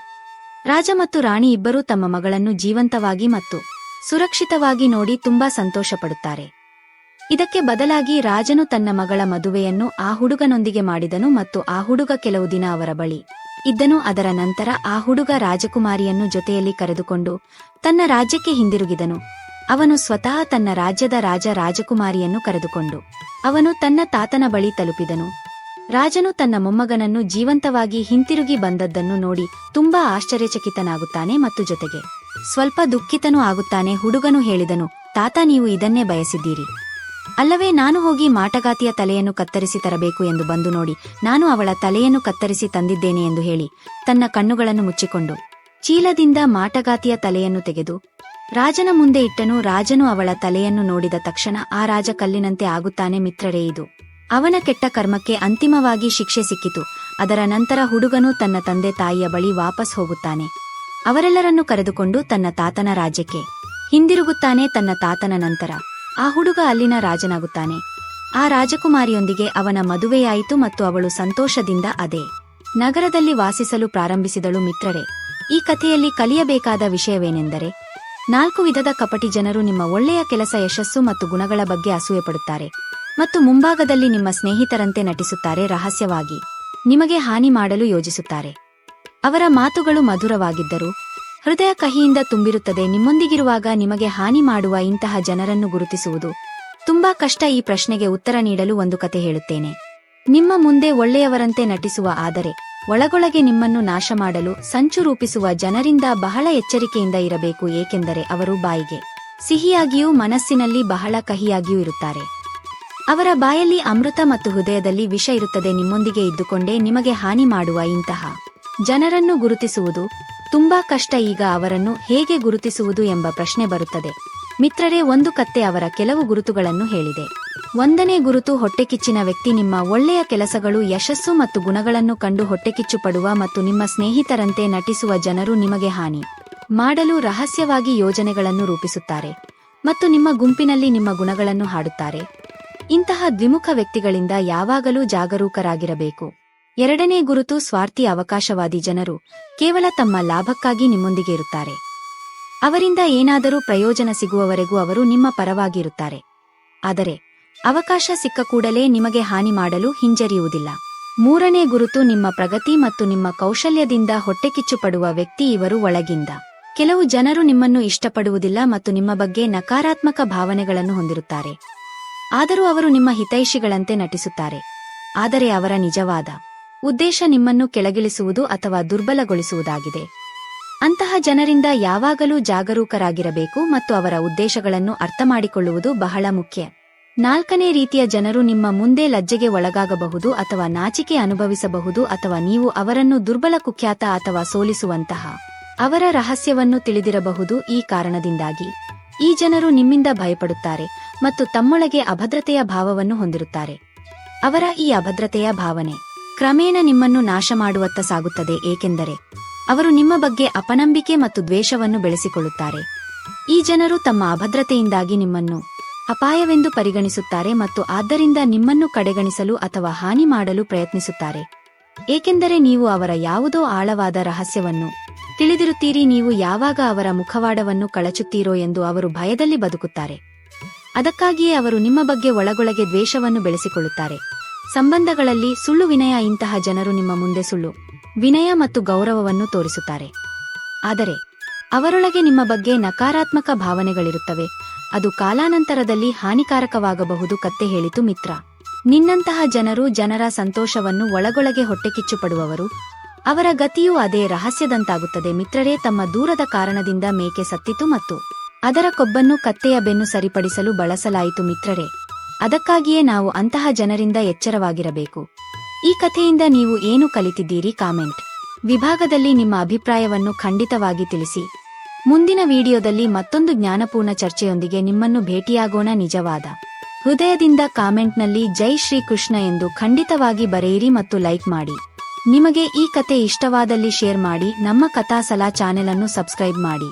Speaker 1: ರಾಜ ಮತ್ತು ರಾಣಿ ಇಬ್ಬರೂ ತಮ್ಮ ಮಗಳನ್ನು ಜೀವಂತವಾಗಿ ಮತ್ತು ಸುರಕ್ಷಿತವಾಗಿ ನೋಡಿ ತುಂಬಾ ಸಂತೋಷಪಡುತ್ತಾರೆ. ಇದಕ್ಕೆ ಬದಲಾಗಿ ರಾಜನು ತನ್ನ ಮಗಳ ಮದುವೆಯನ್ನು ಆ ಹುಡುಗನೊಂದಿಗೆ ಮಾಡಿದನು ಮತ್ತು ಆ ಹುಡುಗ ಕೆಲವು ದಿನ ಅವರ ಬಳಿ ಇದ್ದನು. ಅದರ ನಂತರ ಆ ಹುಡುಗ ರಾಜಕುಮಾರಿಯನ್ನು ಜೊತೆಯಲ್ಲಿ ಕರೆದುಕೊಂಡು ತನ್ನ ರಾಜ್ಯಕ್ಕೆ ಹಿಂದಿರುಗಿದನು. ಅವನು ಸ್ವತಃ ತನ್ನ ರಾಜ್ಯದ ರಾಜ ರಾಜಕುಮಾರಿಯನ್ನು ಕರೆದುಕೊಂಡು ಅವನು ತನ್ನ ತಾತನ ಬಳಿ ತಲುಪಿದನು. ರಾಜನು ತನ್ನ ಮೊಮ್ಮಗನನ್ನು ಜೀವಂತವಾಗಿ ಹಿಂತಿರುಗಿ ಬಂದದ್ದನ್ನು ನೋಡಿ ತುಂಬಾ ಆಶ್ಚರ್ಯಚಕಿತನಾಗುತ್ತಾನೆ ಮತ್ತು ಜೊತೆಗೆ ಸ್ವಲ್ಪ ದುಃಖಿತನೂ ಆಗುತ್ತಾನೆ ಹುಡುಗನು ಹೇಳಿದನು, ತಾತ, ನೀವು ಇದನ್ನೇ ಬಯಸಿದ್ದೀರಿ. ಅಲ್ಲವೇ ನಾನು ಹೋಗಿ ಮಾಟಗಾತಿಯ ತಲೆಯನ್ನು ಕತ್ತರಿಸಿ ತರಬೇಕು ಎಂದು ಬಂದು ನೋಡಿ ನಾನು ಅವಳ ತಲೆಯನ್ನು ಕತ್ತರಿಸಿ ತಂದಿದ್ದೇನೆ ಎಂದು ಹೇಳಿ ತನ್ನ ಕಣ್ಣುಗಳನ್ನು ಮುಚ್ಚಿಕೊಂಡು ಚೀಲದಿಂದ ಮಾಟಗಾತಿಯ ತಲೆಯನ್ನು ತೆಗೆದು ರಾಜನ ಮುಂದೆ ಇಟ್ಟನು. ರಾಜನು ಅವಳ ತಲೆಯನ್ನು ನೋಡಿದ ತಕ್ಷಣ ಆ ರಾಜ ಕಲ್ಲಿನಂತೆ ಆಗುತ್ತಾನೆ ಮಿತ್ರರೇ ಇದು. ಅವನ ಕೆಟ್ಟ ಕರ್ಮಕ್ಕೆ ಅಂತಿಮವಾಗಿ ಶಿಕ್ಷೆ ಸಿಕ್ಕಿತು. ಅದರ ನಂತರ ಹುಡುಗನು ತನ್ನ ತಂದೆ ತಾಯಿಯ ಬಳಿ ವಾಪಸ್ ಹೋಗುತ್ತಾನೆ. ಅವರೆಲ್ಲರನ್ನು ಕರೆದುಕೊಂಡು ತನ್ನ ತಾತನ ರಾಜ್ಯಕ್ಕೆ ಹಿಂದಿರುಗುತ್ತಾನೆ ತನ್ನ ತಾತನ ನಂತರ. ಆ ಹುಡುಗ ಅಲ್ಲಿನ ರಾಜನಾಗುತ್ತಾನೆ. ಆ ರಾಜಕುಮಾರಿಯೊಂದಿಗೆ ಅವನ ಮದುವೆಯಾಯಿತು ಮತ್ತು ಅವಳು ಸಂತೋಷದಿಂದ ಅದೇ. ನಗರದಲ್ಲಿ ವಾಸಿಸಲು ಪ್ರಾರಂಭಿಸಿದಳು ಮಿತ್ರರೇ. ಈ ಕಥೆಯಲ್ಲಿ ಕಲಿಯಬೇಕಾದ ವಿಷಯವೇನೆಂದರೆ, ನಾಲ್ಕು ವಿಧದ ಕಪಟಿ ಜನರು ನಿಮ್ಮ ಒಳ್ಳೆಯ ಕೆಲಸ ಯಶಸ್ಸು ಮತ್ತು ಗುಣಗಳ ಬಗ್ಗೆ ಅಸೂಯೆಪಡುತ್ತಾರೆ ಮತ್ತು ಮುಂಭಾಗದಲ್ಲಿ ನಿಮ್ಮ ಸ್ನೇಹಿತರಂತೆ ನಟಿಸುತ್ತಾರೆ ರಹಸ್ಯವಾಗಿ. ನಿಮಗೆ ಹಾನಿ ಮಾಡಲು ಯೋಜಿಸುತ್ತಾರೆ. ಅವರ ಮಾತುಗಳು ಮಧುರವಾಗಿದ್ದರು ಹೃದಯ ಕಹಿಯಿಂದ ತುಂಬಿರುತ್ತದೆ. ನಿಮ್ಮೊಂದಿಗಿರುವಾಗ ನಿಮಗೆ ಹಾನಿ ಮಾಡುವ ಇಂತಹ ಜನರನ್ನು ಗುರುತಿಸುವುದು ತುಂಬಾ ಕಷ್ಟ. ಈ ಪ್ರಶ್ನೆಗೆ ಉತ್ತರ ನೀಡಲು ಒಂದು ಕತೆ ಹೇಳುತ್ತೇನೆ. ನಿಮ್ಮ ಮುಂದೆ ಒಳ್ಳೆಯವರಂತೆ ನಟಿಸುವ ಆದರೆ ಒಳಗೊಳಗೆ ನಿಮ್ಮನ್ನು ನಾಶ ಮಾಡಲು ಸಂಚು ರೂಪಿಸುವ ಜನರಿಂದ ಬಹಳ ಎಚ್ಚರಿಕೆಯಿಂದ ಇರಬೇಕು. ಏಕೆಂದರೆ ಅವರು ಬಾಯಿಗೆ ಸಿಹಿಯಾಗಿಯೂ ಮನಸ್ಸಿನಲ್ಲಿ ಬಹಳ ಕಹಿಯಾಗಿಯೂ ಇರುತ್ತಾರೆ. ಅವರ ಬಾಯಲ್ಲಿ ಅಮೃತ ಮತ್ತು ಹೃದಯದಲ್ಲಿ ವಿಷ ಇರುತ್ತದೆ. ನಿಮ್ಮೊಂದಿಗೆ ಇದ್ದುಕೊಂಡೇ ನಿಮಗೆ ಹಾನಿ ಮಾಡುವ ಇಂತಹ ಜನರನ್ನು ಗುರುತಿಸುವುದು ತುಂಬಾ ಕಷ್ಟ ಈಗ ಅವರನ್ನು ಹೇಗೆ ಗುರುತಿಸುವುದು ಎಂಬ ಪ್ರಶ್ನೆ ಬರುತ್ತದೆ. ಮಿತ್ರರೇ, ಒಂದು ಕತ್ತೆ ಅವರ ಕೆಲವು ಗುರುತುಗಳನ್ನು ಹೇಳಿದೆ. ಒಂದನೇ ಗುರುತು ಹೊಟ್ಟೆಕಿಚ್ಚಿನ ವ್ಯಕ್ತಿ ನಿಮ್ಮ ಒಳ್ಳೆಯ ಕೆಲಸಗಳು, ಯಶಸ್ಸು ಮತ್ತು ಗುಣಗಳನ್ನು ಕಂಡು ಹೊಟ್ಟೆಕಿಚ್ಚು ಪಡುವ ಮತ್ತು ನಿಮ್ಮ ಸ್ನೇಹಿತರಂತೆ ನಟಿಸುವ ಜನರು ನಿಮಗೆ ಹಾನಿ. ಮಾಡಲು ರಹಸ್ಯವಾಗಿ ಯೋಜನೆಗಳನ್ನು ರೂಪಿಸುತ್ತಾರೆ ಮತ್ತು ನಿಮ್ಮ ಗುಂಪಿನಲ್ಲಿ ನಿಮ್ಮ ಗುಣಗಳನ್ನು ಹಾಡುತ್ತಾರೆ. ಇಂತಹ ದ್ವಿಮುಖ ವ್ಯಕ್ತಿಗಳಿಂದ ಯಾವಾಗಲೂ ಜಾಗರೂಕರಾಗಿರಬೇಕು. ಎರಡನೇ ಗುರುತು ಸ್ವಾರ್ಥಿ ಅವಕಾಶವಾದಿ ಜನರು ಕೇವಲ ತಮ್ಮ ಲಾಭಕ್ಕಾಗಿ ನಿಮ್ಮೊಂದಿಗೆ ಇರುತ್ತಾರೆ. ಅವರಿಂದ ಏನಾದರೂ ಪ್ರಯೋಜನ ಸಿಗುವವರೆಗೂ ಅವರು ನಿಮ್ಮ ಪರವಾಗಿರುತ್ತಾರೆ. ಆದರೆ, ಅವಕಾಶ ಸಿಕ್ಕ ಕೂಡಲೇ ನಿಮಗೆ ಹಾನಿ ಮಾಡಲು ಹಿಂಜರಿಯುವುದಿಲ್ಲ. ಮೂರನೇ ಗುರುತು ನಿಮ್ಮ ಪ್ರಗತಿ ಮತ್ತು ನಿಮ್ಮ ಕೌಶಲ್ಯದಿಂದ ಹೊಟ್ಟೆಕಿಚ್ಚು ಪಡುವ ವ್ಯಕ್ತಿ ಇವರು ಒಳಗಿಂದ. ಕೆಲವು ಜನರು ನಿಮ್ಮನ್ನು ಇಷ್ಟಪಡುವುದಿಲ್ಲ ಮತ್ತು ನಿಮ್ಮ ಬಗ್ಗೆ ನಕಾರಾತ್ಮಕ ಭಾವನೆಗಳನ್ನು ಹೊಂದಿರುತ್ತಾರೆ. ಆದರೂ ಅವರು ನಿಮ್ಮ ಹಿತೈಷಿಗಳಂತೆ ನಟಿಸುತ್ತಾರೆ. ಆದರೆ ಅವರ ನಿಜವಾದ ಉದ್ದೇಶ ನಿಮ್ಮನ್ನು ಕೆಳಗಿಳಿಸುವುದು ಅಥವಾ ದುರ್ಬಲಗೊಳಿಸುವುದಾಗಿದೆ. ಅಂತಹ ಜನರಿಂದ ಯಾವಾಗಲೂ ಜಾಗರೂಕರಾಗಿರಬೇಕು ಮತ್ತು ಅವರ ಉದ್ದೇಶಗಳನ್ನು ಅರ್ಥಮಾಡಿಕೊಳ್ಳುವುದು ಬಹಳ ಮುಖ್ಯ. ನಾಲ್ಕನೇ ರೀತಿಯ ಜನರು ನಿಮ್ಮ ಮುಂದೆ ಲಜ್ಜೆಗೆ ಒಳಗಾಗಬಹುದು ಅಥವಾ ನಾಚಿಕೆ ಅನುಭವಿಸಬಹುದು ಅಥವಾ ನೀವು ಅವರನ್ನು ದುರ್ಬಲ ಕುಖ್ಯಾತ ಅಥವಾ ಸೋಲಿಸುವಂತಹ ಅವರ ರಹಸ್ಯವನ್ನು ತಿಳಿದಿರಬಹುದು ಈ ಕಾರಣದಿಂದಾಗಿ. ಈ ಜನರು ನಿಮ್ಮಿಂದ ಭಯಪಡುತ್ತಾರೆ ಮತ್ತು ತಮ್ಮೊಳಗೆ ಅಭದ್ರತೆಯ ಭಾವವನ್ನು ಹೊಂದಿರುತ್ತಾರೆ. ಅವರ ಈ ಅಭದ್ರತೆಯ ಭಾವನೆ. ಕ್ರಮೇಣ ನಿಮ್ಮನ್ನು ನಾಶ ಮಾಡುವತ್ತ ಸಾಗುತ್ತದೆ ಏಕೆಂದರೆ ಅವರು ನಿಮ್ಮ ಬಗ್ಗೆ ಅಪನಂಬಿಕೆ ಮತ್ತು ದ್ವೇಷವನ್ನು ಬೆಳೆಸಿಕೊಳ್ಳುತ್ತಾರೆ. ಈ ಜನರು ತಮ್ಮ ಅಭದ್ರತೆಯಿಂದಾಗಿ ನಿಮ್ಮನ್ನು ಅಪಾಯವೆಂದು ಪರಿಗಣಿಸುತ್ತಾರೆ ಮತ್ತು ಆದ್ದರಿಂದ ನಿಮ್ಮನ್ನು ಕಡೆಗಣಿಸಲು ಅಥವಾ ಹಾನಿ ಮಾಡಲು ಪ್ರಯತ್ನಿಸುತ್ತಾರೆ. ಏಕೆಂದರೆ ನೀವು ಅವರ ಯಾವುದೋ ಆಳವಾದ ರಹಸ್ಯವನ್ನು ತಿಳಿದಿರುತ್ತೀರಿ, ನೀವು ಯಾವಾಗ ಅವರ ಮುಖವಾಡವನ್ನು ಕಳಚುತ್ತೀರೋ ಎಂದು ಅವರು ಭಯದಲ್ಲಿ ಬದುಕುತ್ತಾರೆ. ಅದಕ್ಕಾಗಿಯೇ ಅವರು ನಿಮ್ಮ ಬಗ್ಗೆ ಒಳಗೊಳಗೆ ದ್ವೇಷವನ್ನು ಬೆಳೆಸಿಕೊಳ್ಳುತ್ತಾರೆ. ಸಂಬಂಧಗಳಲ್ಲಿ ಸುಳ್ಳು ವಿನಯ ಇಂತಹ ಜನರು ನಿಮ್ಮ ಮುಂದೆ ಸುಳ್ಳು, ವಿನಯ ಮತ್ತು ಗೌರವವನ್ನು ತೋರಿಸುತ್ತಾರೆ. ಆದರೆ, ಅವರೊಳಗೆ ನಿಮ್ಮ ಬಗ್ಗೆ ನಕಾರಾತ್ಮಕ ಭಾವನೆಗಳಿರುತ್ತವೆ. ಅದು ಕಾಲಾನಂತರದಲ್ಲಿ ಹಾನಿಕಾರಕವಾಗಬಹುದು ಕತ್ತೆ ಹೇಳಿತು ಮಿತ್ರ. ನಿನ್ನಂತಹ ಜನರು ಜನರ ಸಂತೋಷವನ್ನು ಒಳಗೊಳಗೆ ಹೊಟ್ಟೆಕಿಚ್ಚು ಪಡುವವರು ಅವರ ಗತಿಯೂ ಅದೇ ರಹಸ್ಯದಂತಾಗುತ್ತದೆ. ಮಿತ್ರರೇ, ತಮ್ಮ ದೂರದ ಕಾರಣದಿಂದ ಮೇಕೆ ಸತ್ತಿತು ಮತ್ತು ಅದರ ಕೊಬ್ಬನ್ನು ಕತ್ತೆಯ ಬೆನ್ನು ಸರಿಪಡಿಸಲು ಬಳಸಲಾಯಿತು ಮಿತ್ರರೇ. ಅದಕ್ಕಾಗಿಯೇ ನಾವು ಅಂತಹ ಜನರಿಂದ ಎಚ್ಚರವಾಗಿರಬೇಕು. ಈ ಕಥೆಯಿಂದ ನೀವು ಏನು ಕಲಿತಿದ್ದೀರಿ ಕಾಮೆಂಟ್ ವಿಭಾಗದಲ್ಲಿ ನಿಮ್ಮ ಅಭಿಪ್ರಾಯವನ್ನು ಖಂಡಿತವಾಗಿ ತಿಳಿಸಿ. ಮುಂದಿನ ವಿಡಿಯೋದಲ್ಲಿ ಮತ್ತೊಂದು ಜ್ಞಾನಪೂರ್ಣ ಚರ್ಚೆಯೊಂದಿಗೆ ನಿಮ್ಮನ್ನು ಭೇಟಿಯಾಗೋಣ ನಿಜವಾದ ಹೃದಯದಿಂದ ಕಾಮೆಂಟ್ನಲ್ಲಿ ಜೈ ಶ್ರೀ ಕೃಷ್ಣ ಎಂದು ಖಂಡಿತವಾಗಿ ಬರೆಯಿರಿ ಮತ್ತು ಲೈಕ್ ಮಾಡಿ. ನಿಮಗೆ ಈ ಕತೆ ಇಷ್ಟವಾದಲ್ಲಿ ಶೇರ್ ಮಾಡಿ, ನಮ್ಮ ಕಥಾಸಲ ಚಾನೆಲ್ ಅನ್ನು ಸಬ್ಸ್ಕ್ರೈಬ್ ಮಾಡಿ.